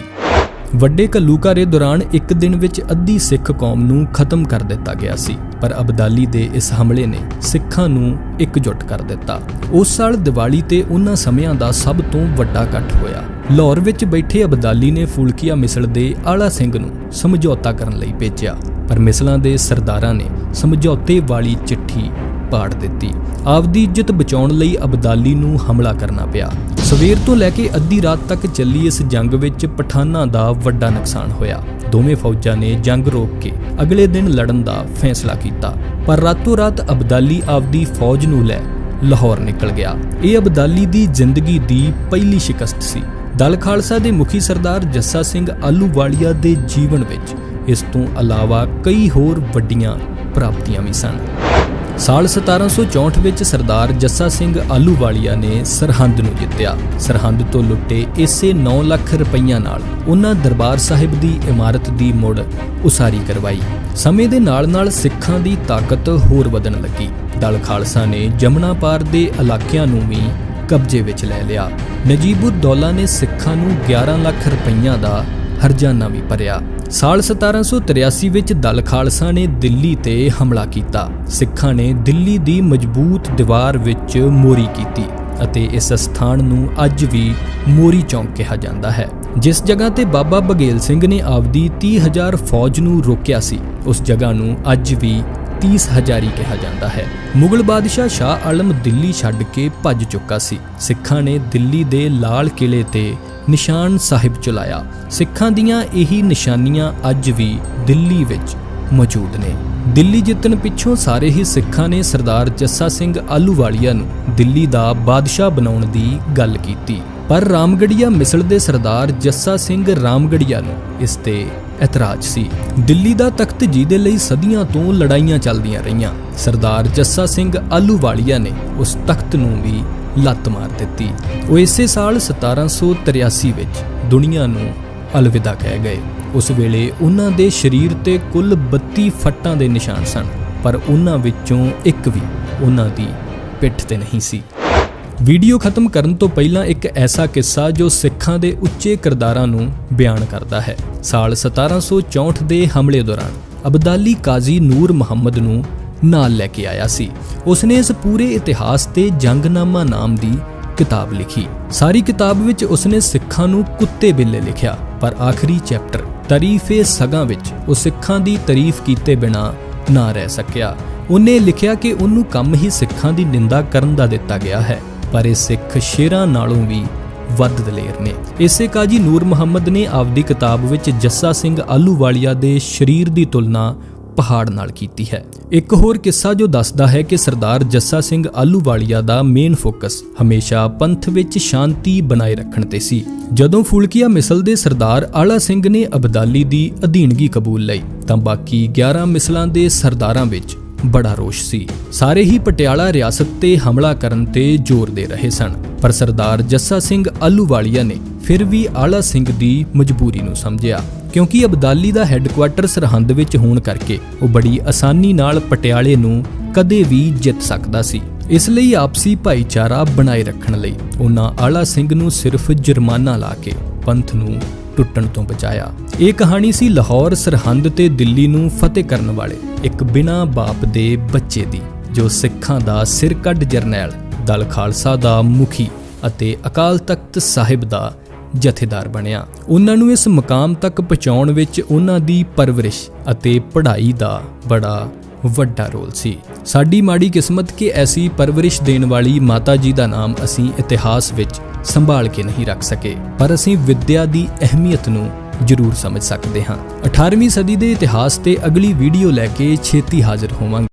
S1: ਵੱਡੇ ਘੱਲੂਘਾਰੇ ਦੌਰਾਨ ਇੱਕ ਦਿਨ ਵਿੱਚ ਅੱਧੀ ਸਿੱਖ ਕੌਮ ਨੂੰ ਖਤਮ ਕਰ ਦਿੱਤਾ ਗਿਆ ਸੀ, ਪਰ ਅਬਦਾਲੀ ਦੇ ਇਸ ਹਮਲੇ ਨੇ ਸਿੱਖਾਂ ਨੂੰ ਇਕਜੁੱਟ ਕਰ ਦਿੱਤਾ। ਉਸ ਸਾਲ ਦੀਵਾਲੀ ਤੇ ਉਹਨਾਂ ਸਮਿਆਂ ਦਾ ਸਭ ਤੋਂ ਵੱਡਾ ਇਕੱਠ ਹੋਇਆ। ਲਾਹੌਰ ਵਿੱਚ ਬੈਠੇ ਅਬਦਾਲੀ ਨੇ ਫੂਲਕੀਆ ਮਿਸਲ ਦੇ ਆਲਾ ਸਿੰਘ ਨੂੰ ਸਮਝੌਤਾ ਕਰਨ ਲਈ ਭੇਜਿਆ, ਪਰ ਮਿਸਲਾਂ ਦੇ ਸਰਦਾਰਾਂ ਨੇ ਸਮਝੌਤੇ ਵਾਲੀ ਚਿੱਠੀ ਪਾੜ ਦਿੱਤੀ। ਆਪਦੀ ਇੱਜ਼ਤ ਬਚਾਉਣ ਲਈ ਅਬਦਾਲੀ ਨੂੰ ਹਮਲਾ ਕਰਨਾ ਪਿਆ। ਸਵੇਰ ਤੋਂ ਲੈ ਕੇ ਅੱਧੀ ਰਾਤ ਤੱਕ ਚੱਲੀ ਇਸ ਜੰਗ ਵਿੱਚ ਪਠਾਨਾਂ ਦਾ ਵੱਡਾ ਨੁਕਸਾਨ ਹੋਇਆ। ਦੋਵੇਂ ਫੌਜਾਂ ਨੇ ਜੰਗ ਰੋਕ ਕੇ ਅਗਲੇ ਦਿਨ ਲੜਨ ਦਾ ਫੈਸਲਾ ਕੀਤਾ। ਪਰ ਰਾਤੋਂ ਰਾਤ ਅਬਦਾਲੀ ਆਪਦੀ ਫੌਜ ਨੂੰ ਲੈ ਲਾਹੌਰ ਨਿਕਲ ਗਿਆ। ਇਹ ਅਬਦਾਲੀ ਦੀ ਜ਼ਿੰਦਗੀ ਦੀ ਪਹਿਲੀ ਸ਼ਿਕਸਤ ਸੀ। ਦਲ ਖਾਲਸਾ ਦੇ ਮੁਖੀ ਸਰਦਾਰ ਜੱਸਾ ਸਿੰਘ ਆਲੂਵਾਲੀਆ ਦੇ ਜੀਵਨ ਵਿੱਚ ਇਸ ਤੋਂ ਇਲਾਵਾ ਕਈ ਹੋਰ ਵੱਡੀਆਂ ਪ੍ਰਾਪਤੀਆਂ ਵੀ ਸਨ। ਸਾਲ 1764 ਵਿੱਚ ਸਰਦਾਰ ਜੱਸਾ ਸਿੰਘ ਆਲੂਵਾਲੀਆ ਨੇ ਸਰਹੰਦ ਨੂੰ ਜਿੱਤਿਆ। ਸਰਹੰਦ ਤੋਂ ਲੁੱਟੇ ਇਸੇ 9 ਲੱਖ ਰੁਪਈਆ ਨਾਲ ਉਹਨਾਂ ਦਰਬਾਰ ਸਾਹਿਬ ਦੀ ਇਮਾਰਤ ਦੀ ਮੁੜ ਉਸਾਰੀ ਕਰਵਾਈ। ਸਮੇਂ ਦੇ ਨਾਲ-ਨਾਲ ਸਿੱਖਾਂ ਦੀ ਤਾਕਤ ਹੋਰ ਵਧਣ ਲੱਗੀ। ਦਲ ਖਾਲਸਾ ਨੇ ਜਮਨਾ ਪਾਰ ਦੇ ਇਲਾਕਿਆਂ ਨੂੰ ਵੀ ਕਬਜ਼ੇ ਵਿੱਚ ਲੈ ਲਿਆ। ਨਜੀਬੁੱਦੌਲਾ ਨੇ ਸਿੱਖਾਂ ਨੂੰ 11 ਲੱਖ ਰੁਪਈਆ ਦਾ ਹਰਜਾਨਾ ਵੀ ਭਰਿਆ। ਸਾਲ 1783 ਵਿੱਚ ਦਲ ਖਾਲਸਾ ਨੇ ਦਿੱਲੀ ਤੇ ਹਮਲਾ ਕੀਤਾ। ਸਿੱਖਾਂ ਨੇ ਦਿੱਲੀ ਦੀ ਮਜ਼ਬੂਤ ਦੀਵਾਰ ਵਿੱਚ ਮੋਰੀ ਕੀਤੀ ਅਤੇ ਇਸ ਸਥਾਨ ਨੂੰ ਅੱਜ ਵੀ ਮੋਰੀ ਚੌਂਕ ਕਿਹਾ ਜਾਂਦਾ ਹੈ। ਜਿਸ ਜਗ੍ਹਾ ਤੇ ਬਾਬਾ ਬਗੇਲ ਸਿੰਘ ਨੇ ਆਪਦੀ 30000 ਫੌਜ ਨੂੰ ਰੋਕਿਆ ਸੀ, ਉਸ ਜਗ੍ਹਾ ਨੂੰ ਅੱਜ ਵੀ 30 ਹਜ਼ਾਰੀ ਕਿਹਾ ਜਾਂਦਾ ਹੈ। ਮੁਗਲ ਬਾਦਸ਼ਾਹ ਸ਼ਾਹ ਆਲਮ ਦਿੱਲੀ ਛੱਡ ਕੇ ਭੱਜ ਚੁੱਕਾ ਸੀ। ਸਿੱਖਾਂ ਨੇ ਦਿੱਲੀ ਦੇ ਲਾਲ ਕਿਲੇ ਤੇ ਨਿਸ਼ਾਨ ਸਾਹਿਬ ਚਲਾਇਆ। ਸਿੱਖਾਂ ਦੀਆਂ ਇਹੀ ਨਿਸ਼ਾਨੀਆਂ ਅੱਜ ਵੀ ਦਿੱਲੀ ਵਿੱਚ ਮੌਜੂਦ ਨੇ। ਦਿੱਲੀ ਜਿੱਤਣ ਪਿੱਛੋਂ ਸਾਰੇ ਹੀ ਸਿੱਖਾਂ ਨੇ ਸਰਦਾਰ ਜੱਸਾ ਸਿੰਘ ਆਲੂਵਾਲੀਆ ਨੂੰ ਦਿੱਲੀ ਦਾ ਬਾਦਸ਼ਾਹ ਬਣਾਉਣ ਦੀ ਗੱਲ ਕੀਤੀ। ਪਰ ਰਾਮਗੜੀਆ ਮਿਸਲ ਦੇ ਸਰਦਾਰ ਜੱਸਾ ਸਿੰਘ ਰਾਮਗੜੀਆ ਨੂੰ ਇਸ ਤੇ ਇਤਰਾਜ਼ ਸੀ। ਦਿੱਲੀ ਦਾ ਤਖਤ ਜਿਹਦੇ ਲਈ ਸਦੀਆਂ ਤੋਂ ਲੜਾਈਆਂ ਚੱਲਦੀਆਂ ਰਹੀਆਂ। ਸਰਦਾਰ ਜੱਸਾ ਸਿੰਘ ਆਲੂਵਾਲੀਆ ਨੇ ਉਸ ਤਖਤ ਨੂੰ ਵੀ ਲੱਤ ਮਾਰ ਦਿੱਤੀ। ਉਹ ਇਸੇ ਸਾਲ 1783 ਵਿੱਚ ਦੁਨੀਆ ਨੂੰ ਅਲਵਿਦਾ ਕਹਿ ਗਏ। ਉਸ ਵੇਲੇ ਉਹਨਾਂ ਦੇ ਸਰੀਰ ਤੇ ਕੁੱਲ 32 ਫੱਟਾਂ ਦੇ ਨਿਸ਼ਾਨ ਸਨ, ਪਰ ਉਹਨਾਂ ਵਿੱਚੋਂ ਇੱਕ ਵੀ ਉਹਨਾਂ ਦੀ ਪਿੱਠ ਤੇ ਨਹੀਂ ਸੀ। ਵੀਡੀਓ ਖਤਮ ਕਰਨ ਤੋਂ ਪਹਿਲਾਂ ਇੱਕ ਐਸਾ ਕਿੱਸਾ ਜੋ ਸਿੱਖਾਂ ਦੇ ਉੱਚੇ ਕਿਰਦਾਰਾਂ ਨੂੰ ਬਿਆਨ ਕਰਦਾ ਹੈ। ਸਾਲ 1764 ਦੇ ਹਮਲੇ ਦੌਰਾਨ ਅਬਦਾਲੀ ਕਾਜ਼ੀ ਨੂਰ ਮੁਹੰਮਦ ਨੂੰ ਨਾਲ ਲੈ ਕੇ ਆਇਆ ਸੀ। ਉਸਨੇ ਇਸ ਪੂਰੇ ਇਤਿਹਾਸ ਤੇ ਜੰਗਨਾਮਾ ਨਾਮ ਦੀ ਕਿਤਾਬ ਲਿਖੀ। ਸਾਰੀ ਕਿਤਾਬ ਵਿੱਚ ਉਸਨੇ ਸਿੱਖਾਂ ਨੂੰ ਕੁੱਤੇ ਬਿੱਲੇ ਲਿਖਿਆ, ਪਰ ਆਖਰੀ ਚੈਪਟਰ, ਤਾਰੀਫੇ ਸਗਾ ਵਿੱਚ, ਉਹ ਸਿੱਖਾਂ ਦੀ ਤਾਰੀਫ ਕੀਤੇ ਬਿਨਾ ਨਾ ਰਹਿ ਸਕਿਆ। ਉਹਨੇ ਲਿਖਿਆ ਕਿ ਉਹਨੂੰ ਕੰਮ ਹੀ ਸਿੱਖਾਂ ਦੀ ਨਿੰਦਾ ਕਰਨ ਦਾ ਦਿੱਤਾ ਗਿਆ ਹੈ, ਪਰ ਇਹ ਸਿੱਖ ਸ਼ੇਰਾਂ ਨਾਲੋਂ ਵੀ ਵੱਧ ਦਲੇਰ ਨੇ। ਇਸੇ ਕਾਜੀ ਨੂਰ ਮੁਹੰਮਦ ਨੇ ਆਪਦੀ ਕਿਤਾਬ ਵਿੱਚ ਜੱਸਾ ਸਿੰਘ ਆਲੂਵਾਲੀਆ ਦੇ ਸਰੀਰ ਦੀ ਤੁਲਨਾ ਪਹਾੜ ਨਾਲ ਕੀਤੀ ਹੈ। ਇੱਕ ਹੋਰ ਕਿੱਸਾ ਜੋ ਦੱਸਦਾ ਹੈ ਕਿ ਸਰਦਾਰ ਜੱਸਾ ਸਿੰਘ ਆਲੂਵਾਲੀਆ ਦਾ ਮੇਨ ਫੋਕਸ ਹਮੇਸ਼ਾ ਪੰਥ ਵਿੱਚ ਸ਼ਾਂਤੀ ਬਣਾਏ ਰੱਖਣ ਤੇ ਸੀ। ਜਦੋਂ ਫੂਲਕੀਆ ਮਿਸਲ ਦੇ ਸਰਦਾਰ ਆਲਾ ਸਿੰਘ ਨੇ ਅਬਦਾਲੀ ਦੀ ਅਧੀਨਗੀ ਕਬੂਲ ਲਈ, ਤਾਂ ਬਾਕੀ 11 ਮਿਸਲਾਂ ਦੇ ਸਰਦਾਰਾਂ ਵਿੱਚ ਬੜਾ ਰੋਸ਼ ਸੀ। ਸਾਰੇ ਹੀ ਪਟਿਆਲਾ ਰਿਆਸਤ ਤੇ ਹਮਲਾ ਕਰਨ ਤੇ ਜ਼ੋਰ ਦੇ ਰਹੇ ਸਨ। ਪਰ ਸਰਦਾਰ ਜੱਸਾ ਸਿੰਘ ਆਲੂਵਾਲੀਆ ਨੇ ਫਿਰ ਵੀ ਆਲਾ ਸਿੰਘ ਦੀ ਮਜਬੂਰੀ ਨੂੰ ਸਮਝਿਆ, ਕਿਉਂਕਿ ਅਬਦਾਲੀ ਦਾ ਹੈੱਡਕੁਆਰਟਰ ਸਰਹੰਦ ਵਿੱਚ ਹੋਣ ਕਰਕੇ ਉਹ ਬੜੀ ਆਸਾਨੀ ਨਾਲ ਪਟਿਆਲੇ ਨੂੰ ਕਦੇ ਵੀ ਜਿੱਤ ਸਕਦਾ ਸੀ। ਇਸ ਲਈ ਆਪਸੀ ਭਾਈਚਾਰਾ ਬਣਾਏ ਰੱਖਣ ਲਈ ਉਹਨਾਂ ਆਲਾ ਸਿੰਘ ਨੂੰ ਸਿਰਫ ਜੁਰਮਾਨਾ ਲਾ ਕੇ ਪੰਥ ਨੂੰ ਟੁੱਟਣ ਤੋਂ ਬਚਾਇਆ। ਇਹ ਕਹਾਣੀ ਸੀ ਲਾਹੌਰ ਸਰਹੰਦ ਤੇ ਦਿੱਲੀ ਨੂੰ ਫਤਿਹ ਕਰਨ ਵਾਲੇ ਇੱਕ ਬਿਨਾ ਬਾਪ ਦੇ ਬੱਚੇ ਦੀ, ਜੋ ਸਿੱਖਾਂ ਦਾ ਸਿਰ ਕੱਢ ਜਰਨੈਲ, ਦਲ ਖਾਲਸਾ ਦਾ ਮੁਖੀ ਅਤੇ ਅਕਾਲ ਤਖਤ ਸਾਹਿਬ ਦਾ ਜਥੇਦਾਰ ਬਣਿਆ। ਉਹਨਾਂ ਨੂੰ ਇਸ ਮਕਾਮ ਤੱਕ ਪਹੁੰਚਾਉਣ ਵਿੱਚ ਉਹਨਾਂ ਦੀ ਪਰਵਰਿਸ਼ ਅਤੇ ਪੜ੍ਹਾਈ ਦਾ ਬੜਾ ਵੱਡਾ ਰੋਲ ਸੀ। ਸਾਡੀ ਮਾੜੀ ਕਿਸਮਤ ਕਿ ਐਸੀ ਪਰਵਰਿਸ਼ ਦੇਣ ਵਾਲੀ ਮਾਤਾ ਜੀ ਦਾ ਨਾਮ ਅਸੀਂ ਇਤਿਹਾਸ ਵਿੱਚ ਸੰਭਾਲ ਕੇ ਨਹੀਂ ਰੱਖ ਸਕੇ, ਪਰ ਅਸੀਂ ਵਿੱਦਿਆ ਦੀ ਅਹਿਮੀਅਤ ਨੂੰ ਜ਼ਰੂਰ ਸਮਝ ਸਕਦੇ ਹਾਂ। 18ਵੀਂ ਸਦੀ ਦੇ ਇਤਿਹਾਸ ਤੇ ਅਗਲੀ ਵੀਡੀਓ ਲੈ ਕੇ ਛੇਤੀ ਹਾਜ਼ਰ ਹੋਵਾਂਗੇ।